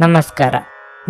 ನಮಸ್ಕಾರ.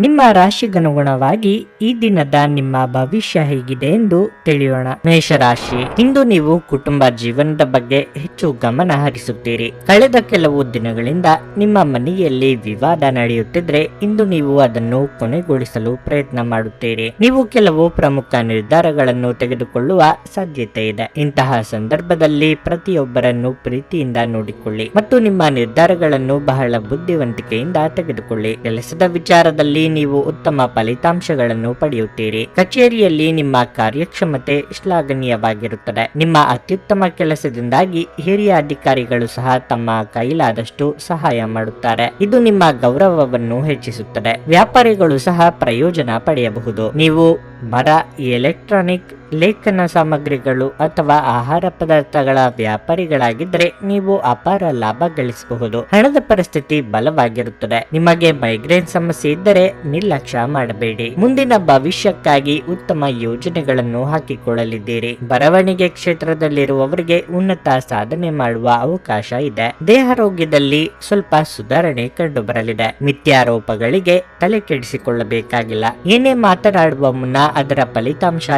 ನಿಮ್ಮ ರಾಶಿಗನುಗುಣವಾಗಿ ಈ ದಿನದ ನಿಮ್ಮ ಭವಿಷ್ಯ ಹೇಗಿದೆ ಎಂದು ತಿಳಿಯೋಣ. ಮೇಷರಾಶಿ, ಇಂದು ನೀವು ಕುಟುಂಬ ಜೀವನದ ಬಗ್ಗೆ ಹೆಚ್ಚು ಗಮನ ಹರಿಸುತ್ತೀರಿ. ಕಳೆದ ಕೆಲವು ದಿನಗಳಿಂದ ನಿಮ್ಮ ಮನೆಯಲ್ಲಿ ವಿವಾದ ನಡೆಯುತ್ತಿದ್ರೆ ಇಂದು ನೀವು ಅದನ್ನು ಕೊನೆಗೊಳಿಸಲು ಪ್ರಯತ್ನ ಮಾಡುತ್ತೀರಿ. ನೀವು ಕೆಲವು ಪ್ರಮುಖ ನಿರ್ಧಾರಗಳನ್ನು ತೆಗೆದುಕೊಳ್ಳುವ ಸಾಧ್ಯತೆ ಇದೆ. ಇಂತಹ ಸಂದರ್ಭದಲ್ಲಿ ಪ್ರತಿಯೊಬ್ಬರನ್ನು ಪ್ರೀತಿಯಿಂದ ನೋಡಿಕೊಳ್ಳಿ ಮತ್ತು ನಿಮ್ಮ ನಿರ್ಧಾರಗಳನ್ನು ಬಹಳ ಬುದ್ಧಿವಂತಿಕೆಯಿಂದ ತೆಗೆದುಕೊಳ್ಳಿ. ಕೆಲಸದ ವಿಚಾರದಲ್ಲಿ ನೀವು ಉತ್ತಮ ಫಲಿತಾಂಶಗಳನ್ನು ಪಡೆಯುತ್ತೀರಿ. ಕಚೇರಿಯಲ್ಲಿ ನಿಮ್ಮ ಕಾರ್ಯಕ್ಷಮತೆ ಶ್ಲಾಘನೀಯವಾಗಿರುತ್ತದೆ. ನಿಮ್ಮ ಅತ್ಯುತ್ತಮ ಕೆಲಸದಿಂದಾಗಿ ಹಿರಿಯ ಅಧಿಕಾರಿಗಳು ಸಹ ತಮ್ಮ ಕೈಲಾದಷ್ಟು ಸಹಾಯ ಮಾಡುತ್ತಾರೆ. ಇದು ನಿಮ್ಮ ಗೌರವವನ್ನು ಹೆಚ್ಚಿಸುತ್ತದೆ. ವ್ಯಾಪಾರಿಗಳು ಸಹ ಪ್ರಯೋಜನ ಪಡೆಯಬಹುದು. ನೀವು ಮರ ಎಲೆಕ್ಟ್ರಾನಿಕ್ ಲೇಖನ ಸಾಮಗ್ರಿಗಳು ಅಥವಾ ಆಹಾರ ಪದಾರ್ಥಗಳ ವ್ಯಾಪಾರಿಗಳಾಗಿದ್ದರೆ ನೀವು ಅಪಾರ ಲಾಭ ಗಳಿಸಬಹುದು. ಹಣದ ಪರಿಸ್ಥಿತಿ ಬಲವಾಗಿರುತ್ತದೆ. ನಿಮಗೆ ಮೈಗ್ರೇನ್ ಸಮಸ್ಯೆ ಇದ್ದರೆ ನಿರ್ಲಕ್ಷ್ಯ ಮಾಡಬೇಡಿ. ಮುಂದಿನ ಭವಿಷ್ಯಕ್ಕಾಗಿ ಉತ್ತಮ ಯೋಜನೆಗಳನ್ನು ಹಾಕಿಕೊಳ್ಳಲಿದ್ದೀರಿ. ಬರವಣಿಗೆ ಕ್ಷೇತ್ರದಲ್ಲಿರುವವರಿಗೆ ಉನ್ನತ ಸಾಧನೆ ಮಾಡುವ ಅವಕಾಶ ಇದೆ. ದೇಹಾರೋಗ್ಯದಲ್ಲಿ ಸ್ವಲ್ಪ ಸುಧಾರಣೆ ಕಂಡು ಬರಲಿದೆ ಮಿಥ್ಯಾರೋಪಗಳಿಗೆ ತಲೆ ಕೆಡಿಸಿಕೊಳ್ಳಬೇಕಾಗಿಲ್ಲ ಏನೇ ಮಾತನಾಡುವ ಮುನ್ನ ಅದರ ಫಲಿತಾಂಶ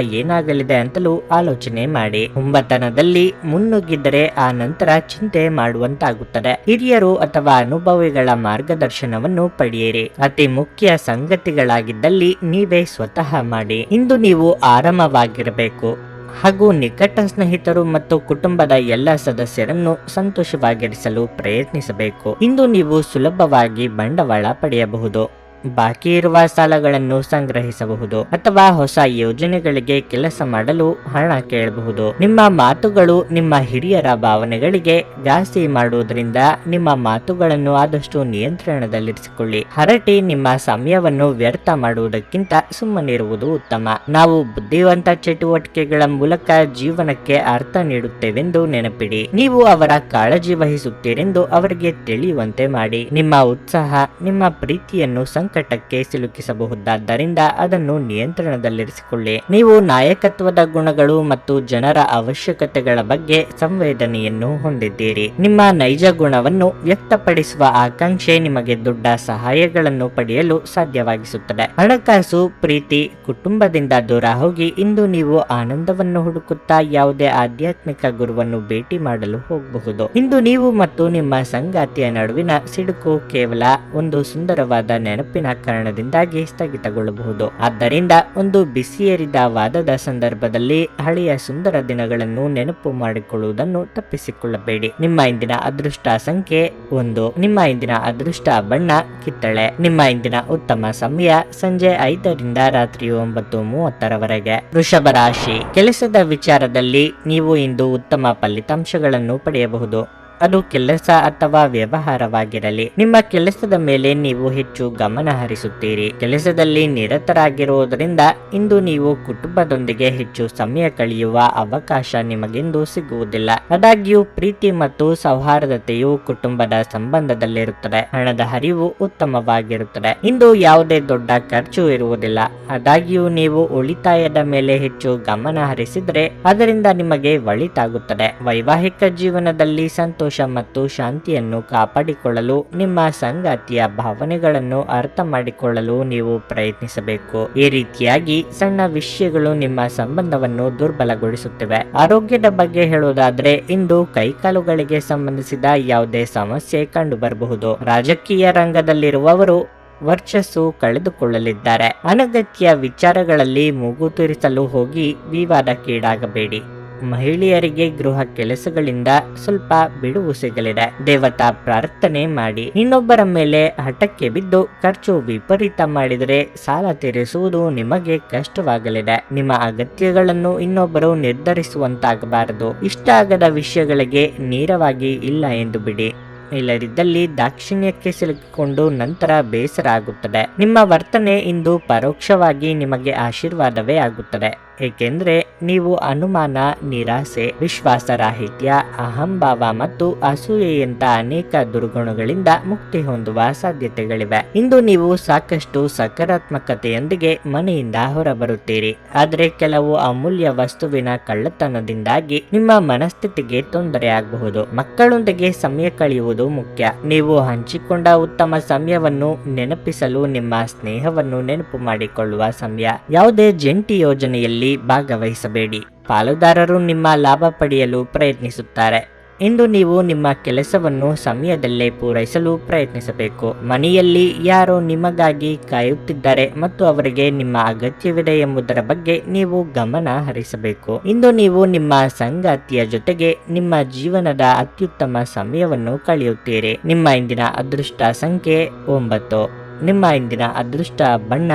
ಏನಾಗಲಿದೆ ಅಂತಲೂ ಆಲೋಚನೆ ಮಾಡಿ. ಹುಂಬತನದಲ್ಲಿ ಮುನ್ನುಗ್ಗಿದ್ದರೆ ಆ ನಂತರ ಚಿಂತೆ ಮಾಡುವಂತಾಗುತ್ತದೆ. ಹಿರಿಯರು ಅಥವಾ ಅನುಭವಿಗಳ ಮಾರ್ಗದರ್ಶನವನ್ನು ಪಡೆಯಿರಿ. ಅತಿ ಮುಖ್ಯ ಸಂಗತಿಗಳಾಗಿದ್ದಲ್ಲಿ ನೀವೇ ಸ್ವತಃ ಮಾಡಿ. ಇಂದು ನೀವು ಆರಾಮವಾಗಿರಬೇಕು. ಹಾಗೂ ನಿಕಟ ಸ್ನೇಹಿತರು ಮತ್ತು ಕುಟುಂಬದ ಎಲ್ಲ ಸದಸ್ಯರನ್ನು ಸಂತೋಷವಾಗಿರಿಸಲು ಪ್ರಯತ್ನಿಸಬೇಕು. ಇಂದು ನೀವು ಸುಲಭವಾಗಿ ಬಂಡವಾಳ ಪಡೆಯಬಹುದು. ಬಾಕಿ ಇರುವ ಸಾಲಗಳನ್ನು ಸಂಗ್ರಹಿಸಬಹುದು ಅಥವಾ ಹೊಸ ಯೋಜನೆಗಳಿಗೆ ಕೆಲಸ ಮಾಡಲು ಹಣ ಕೇಳಬಹುದು. ನಿಮ್ಮ ಮಾತುಗಳು ನಿಮ್ಮ ಹಿರಿಯರ ಭಾವನೆಗಳಿಗೆ ಜಾಸ್ತಿ ಮಾಡುವುದರಿಂದ ನಿಮ್ಮ ಮಾತುಗಳನ್ನು ಆದಷ್ಟು ನಿಯಂತ್ರಣದಲ್ಲಿರಿಸಿಕೊಳ್ಳಿ. ಹರಟಿ ನಿಮ್ಮ ಸಮಯವನ್ನು ವ್ಯರ್ಥ ಮಾಡುವುದಕ್ಕಿಂತ ಸುಮ್ಮನಿರುವುದು ಉತ್ತಮ. ನಾವು ಬುದ್ಧಿವಂತ ಚಟುವಟಿಕೆಗಳ ಮೂಲಕ ಜೀವನಕ್ಕೆ ಅರ್ಥ ನೀಡುತ್ತೇವೆಂದು ನೆನಪಿಡಿ. ನೀವು ಅವರ ಕಾಳಜಿ ವಹಿಸುತ್ತೀರೆಂದು ಅವರಿಗೆ ತಿಳಿಯುವಂತೆ ಮಾಡಿ. ನಿಮ್ಮ ಉತ್ಸಾಹ, ನಿಮ್ಮ ಪ್ರೀತಿಯನ್ನು ಸಂಕಟಕ್ಕೆ ಸಿಲುಕಿಸಬಹುದಾದ್ದರಿಂದ ಅದನ್ನು ನಿಯಂತ್ರಣದಲ್ಲಿರಿಸಿಕೊಳ್ಳಿ. ನೀವು ನಾಯಕತ್ವದ ಗುಣಗಳು ಮತ್ತು ಜನರ ಅವಶ್ಯಕತೆಗಳ ಬಗ್ಗೆ ಸಂವೇದನೆಯನ್ನು ಹೊಂದಿದ್ದೀರಿ. ನಿಮ್ಮ ನೈಜ ಗುಣವನ್ನು ವ್ಯಕ್ತಪಡಿಸುವ ಆಕಾಂಕ್ಷೆ ನಿಮಗೆ ದೊಡ್ಡ ಸಹಾಯಗಳನ್ನು ಪಡೆಯಲು ಸಾಧ್ಯವಾಗಿಸುತ್ತದೆ. ಹಣಕಾಸು, ಪ್ರೀತಿ, ಕುಟುಂಬದಿಂದ ದೂರ ಹೋಗಿ ಇಂದು ನೀವು ಆನಂದವನ್ನು ಹುಡುಕುತ್ತಾ ಯಾವುದೇ ಆಧ್ಯಾತ್ಮಿಕ ಗುರುವನ್ನು ಭೇಟಿ ಮಾಡಲು ಹೋಗಬಹುದು. ಇಂದು ನೀವು ಮತ್ತು ನಿಮ್ಮ ಸಂಗಾತಿಯ ನಡುವಿನ ಸಿಡುಕು ಕೇವಲ ಒಂದು ಸುಂದರವಾದ ನೆನಪಿನ ಕಾರಣದಿಂದಾಗಿ ಸ್ಥಗಿತಗೊಳ್ಳಬಹುದು. ಆದ್ದರಿಂದ ಒಂದು ಬಿಸಿಯೇರಿದ ವಾದದ ಸಂದರ್ಭದಲ್ಲಿ ಹಳೆಯ ಸುಂದರ ದಿನಗಳನ್ನು ನೆನಪು ಮಾಡಿಕೊಳ್ಳುವುದನ್ನು ತಪ್ಪಿಸಿಕೊಳ್ಳಬೇಡಿ. ನಿಮ್ಮ ಇಂದಿನ ಅದೃಷ್ಟ ಸಂಖ್ಯೆ ಒಂದು. ನಿಮ್ಮ ಇಂದಿನ ಅದೃಷ್ಟ ಬಣ್ಣ ಕಿತ್ತಳೆ. ನಿಮ್ಮ ಇಂದಿನ ಉತ್ತಮ ಸಮಯ ಸಂಜೆ ಐದರಿಂದ ರಾತ್ರಿ ಒಂಬತ್ತು ಮೂವತ್ತರವರೆಗೆ. ವೃಷಭ ರಾಶಿ. ಕೆಲಸದ ವಿಚಾರದಲ್ಲಿ ನೀವು ಇಂದು ಉತ್ತಮ ಫಲಿತಾಂಶಗಳನ್ನು ಪಡೆಯಬಹುದು. ಅದು ಕೆಲಸ ಅಥವಾ ವ್ಯವಹಾರವಾಗಿರಲಿ. ನಿಮ್ಮ ಕೆಲಸದ ಮೇಲೆ ನೀವು ಹೆಚ್ಚು ಗಮನ ಹರಿಸುತ್ತೀರಿ. ಕೆಲಸದಲ್ಲಿ ನಿರತರಾಗಿರುವುದರಿಂದ ಇಂದು ನೀವು ಕುಟುಂಬದೊಂದಿಗೆ ಹೆಚ್ಚು ಸಮಯ ಕಳೆಯುವ ಅವಕಾಶ ನಿಮಗಿಂದು ಸಿಗುವುದಿಲ್ಲ. ಆದಾಗ್ಯೂ, ಪ್ರೀತಿ ಮತ್ತು ಸೌಹಾರ್ದತೆಯು ಕುಟುಂಬದ ಸಂಬಂಧದಲ್ಲಿರುತ್ತದೆ. ಹಣದ ಹರಿವು ಉತ್ತಮವಾಗಿರುತ್ತದೆ. ಇಂದು ಯಾವುದೇ ದೊಡ್ಡ ಖರ್ಚು ಇರುವುದಿಲ್ಲ. ಆದಾಗ್ಯೂ, ನೀವು ಉಳಿತಾಯದ ಮೇಲೆ ಹೆಚ್ಚು ಗಮನ ಹರಿಸಿದರೆ, ಅದರಿಂದ ನಿಮಗೆ ಒಳಿತಾಗುತ್ತದೆ. ವೈವಾಹಿಕ ಜೀವನದಲ್ಲಿ ಸಂತೋಷ ಮತ್ತು ಶಾಂತಿಯನ್ನು ಕಾಪಾಡಿಕೊಳ್ಳಲು, ನಿಮ್ಮ ಸಂಗಾತಿಯ ಭಾವನೆಗಳನ್ನು ಅರ್ಥ ಮಾಡಿಕೊಳ್ಳಲು ನೀವು ಪ್ರಯತ್ನಿಸಬೇಕು. ಈ ರೀತಿಯಾಗಿ ಸಣ್ಣ ವಿಷಯಗಳು ನಿಮ್ಮ ಸಂಬಂಧವನ್ನು ದುರ್ಬಲಗೊಳಿಸುತ್ತಿವೆ. ಆರೋಗ್ಯದ ಬಗ್ಗೆ ಹೇಳುವುದಾದ್ರೆ, ಇಂದು ಕೈಕಾಲುಗಳಿಗೆ ಸಂಬಂಧಿಸಿದ ಯಾವುದೇ ಸಮಸ್ಯೆ ಕಂಡುಬರಬಹುದು. ರಾಜಕೀಯ ರಂಗದಲ್ಲಿರುವವರು ವರ್ಚಸ್ಸು ಕಳೆದುಕೊಳ್ಳಲಿದ್ದಾರೆ. ಅನಗತ್ಯ ವಿಚಾರಗಳಲ್ಲಿ ಮೂಗು ತೂರಿಸಲು ಹೋಗಿ ವಿವಾದಕ್ಕೀಡಾಗಬೇಡಿ. ಮಹಿಳೆಯರಿಗೆ ಗೃಹ ಕೆಲಸಗಳಿಂದ ಸ್ವಲ್ಪ ಬಿಡುವು ಸಿಗಲಿದೆ. ದೇವತಾ ಪ್ರಾರ್ಥನೆ ಮಾಡಿ ಇನ್ನೊಬ್ಬರ ಮೇಲೆ ಹಠಕ್ಕೆ ಬಿದ್ದು ಖರ್ಚು ವಿಪರೀತ ಮಾಡಿದರೆ ಸಾಲ ತೀರಿಸುವುದು ನಿಮಗೆ ಕಷ್ಟವಾಗಲಿದೆ. ನಿಮ್ಮ ಅಗತ್ಯಗಳನ್ನು ಇನ್ನೊಬ್ಬರು ನಿರ್ಧರಿಸುವಂತಾಗಬಾರದು. ಇಷ್ಟ ಆಗದ ವಿಷಯಗಳಿಗೆ ನೇರವಾಗಿ ಇಲ್ಲ ಎಂದು ಬಿಡಿ. ಇಲ್ಲದಿದ್ದಲ್ಲಿ ದಾಕ್ಷಿಣ್ಯಕ್ಕೆ ಸಿಲುಕಿಕೊಂಡು ನಂತರ ಬೇಸರ ಆಗುತ್ತದೆ. ನಿಮ್ಮ ವರ್ತನೆ ಇಂದು ಪರೋಕ್ಷವಾಗಿ ನಿಮಗೆ ಆಶೀರ್ವಾದವೇ ಆಗುತ್ತದೆ. ಏಕೆಂದ್ರೆ ನೀವು ಅನುಮಾನ, ನಿರಾಸೆ, ವಿಶ್ವಾಸರಾಹಿತ್ಯ, ಅಹಂಭಾವ ಮತ್ತು ಅಸೂಯೆಯಂತ ಅನೇಕ ದುರ್ಗುಣಗಳಿಂದ ಮುಕ್ತಿ ಹೊಂದುವ ಸಾಧ್ಯತೆಗಳಿವೆ. ಇಂದು ನೀವು ಸಾಕಷ್ಟು ಸಕಾರಾತ್ಮಕತೆಯೊಂದಿಗೆ ಮನೆಯಿಂದ ಹೊರಬರುತ್ತೀರಿ. ಆದರೆ ಕೆಲವು ಅಮೂಲ್ಯ ವಸ್ತುವಿನ ಕಳ್ಳತನದಿಂದಾಗಿ ನಿಮ್ಮ ಮನಸ್ಥಿತಿಗೆ ತೊಂದರೆಯಾಗಬಹುದು. ಮಕ್ಕಳೊಂದಿಗೆ ಸಮಯ ಕಳೆಯುವುದು ಮುಖ್ಯ. ನೀವು ಹಂಚಿಕೊಂಡ ಉತ್ತಮ ಸಮಯವನ್ನು ನೆನಪಿಸಲು ನಿಮ್ಮ ಸ್ನೇಹವನ್ನು ನೆನಪು ಮಾಡಿಕೊಳ್ಳುವ ಸಮಯ. ಯಾವುದೇ ಜಂಟಿ ಯೋಜನೆಯಲ್ಲಿ ಭಾಗವಹಿಸಬೇಡಿ. ಪಾಲುದಾರರು ನಿಮ್ಮ ಲಾಭ ಪಡೆಯಲು ಪ್ರಯತ್ನಿಸುತ್ತಾರೆ. ಇಂದು ನೀವು ನಿಮ್ಮ ಕೆಲಸವನ್ನು ಸಮಯದಲ್ಲೇ ಪೂರೈಸಲು ಪ್ರಯತ್ನಿಸಬೇಕು. ಮನೆಯಲ್ಲಿ ಯಾರೋ ನಿಮಗಾಗಿ ಕಾಯುತ್ತಿದ್ದಾರೆ ಮತ್ತು ಅವರಿಗೆ ನಿಮ್ಮ ಅಗತ್ಯವಿದೆ ಎಂಬುದರ ಬಗ್ಗೆ ನೀವು ಗಮನ ಹರಿಸಬೇಕು. ಇಂದು ನೀವು ನಿಮ್ಮ ಸಂಗಾತಿಯ ಜೊತೆಗೆ ನಿಮ್ಮ ಜೀವನದ ಅತ್ಯುತ್ತಮ ಸಮಯವನ್ನು ಕಳೆಯುತ್ತೀರಿ. ನಿಮ್ಮ ಇಂದಿನ ಅದೃಷ್ಟ ಸಂಖ್ಯೆ ಒಂಬತ್ತು. ನಿಮ್ಮ ಇಂದಿನ ಅದೃಷ್ಟ ಬಣ್ಣ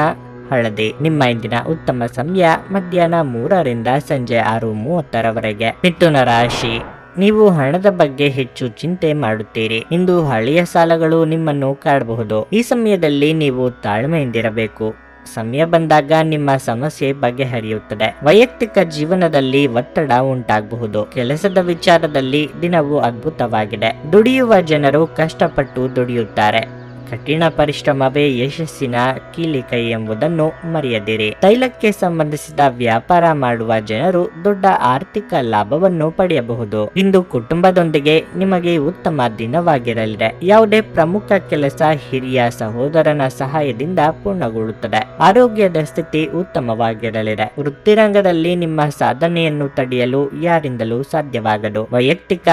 ಹಳದಿ. ನಿಮ್ಮ ಇಂದಿನ ಉತ್ತಮ ಸಮಯ ಮಧ್ಯಾಹ್ನ ಮೂರರಿಂದ ಸಂಜೆ ಆರು ಮೂವತ್ತರವರೆಗೆ. ಮಿಥುನ ರಾಶಿ. ನೀವು ಹಣದ ಬಗ್ಗೆ ಹೆಚ್ಚು ಚಿಂತೆ ಮಾಡುತ್ತೀರಿ. ಇಂದು ಹಳೆಯ ಸಾಲಗಳು ನಿಮ್ಮನ್ನು ಕಾಡಬಹುದು. ಈ ಸಮಯದಲ್ಲಿ ನೀವು ತಾಳ್ಮೆಯಿಂದಿರಬೇಕು. ಸಮಯ ಬಂದಾಗ ನಿಮ್ಮ ಸಮಸ್ಯೆ ಬಗೆಹರಿಯುತ್ತದೆ. ವೈಯಕ್ತಿಕ ಜೀವನದಲ್ಲಿ ಒತ್ತಡ ಉಂಟಾಗಬಹುದು. ಕೆಲಸದ ವಿಚಾರದಲ್ಲಿ ದಿನವು ಅದ್ಭುತವಾಗಿದೆ. ದುಡಿಯುವ ಜನರು ಕಷ್ಟಪಟ್ಟು ದುಡಿಯುತ್ತಾರೆ. ಕಠಿಣ ಪರಿಶ್ರಮವೇ ಯಶಸ್ಸಿನ ಕೀಲಿಕೈ ಎಂಬುದನ್ನು ಮರೆಯದಿರಿ. ತೈಲಕ್ಕೆ ಸಂಬಂಧಿಸಿದ ವ್ಯಾಪಾರ ಮಾಡುವ ಜನರು ದೊಡ್ಡ ಆರ್ಥಿಕ ಲಾಭವನ್ನು ಪಡೆಯಬಹುದು. ಇಂದು ಕುಟುಂಬದೊಂದಿಗೆ ನಿಮಗೆ ಉತ್ತಮ ದಿನವಾಗಿರಲಿದೆ. ಯಾವುದೇ ಪ್ರಮುಖ ಕೆಲಸ ಹಿರಿಯ ಸಹೋದರನ ಸಹಾಯದಿಂದ ಪೂರ್ಣಗೊಳ್ಳುತ್ತದೆ. ಆರೋಗ್ಯದ ಸ್ಥಿತಿ ಉತ್ತಮವಾಗಿರಲಿದೆ. ವೃತ್ತಿರಂಗದಲ್ಲಿ ನಿಮ್ಮ ಸಾಧನೆಯನ್ನು ತಡೆಯಲು ಯಾರಿಂದಲೂ ಸಾಧ್ಯವಾಗದು. ವೈಯಕ್ತಿಕ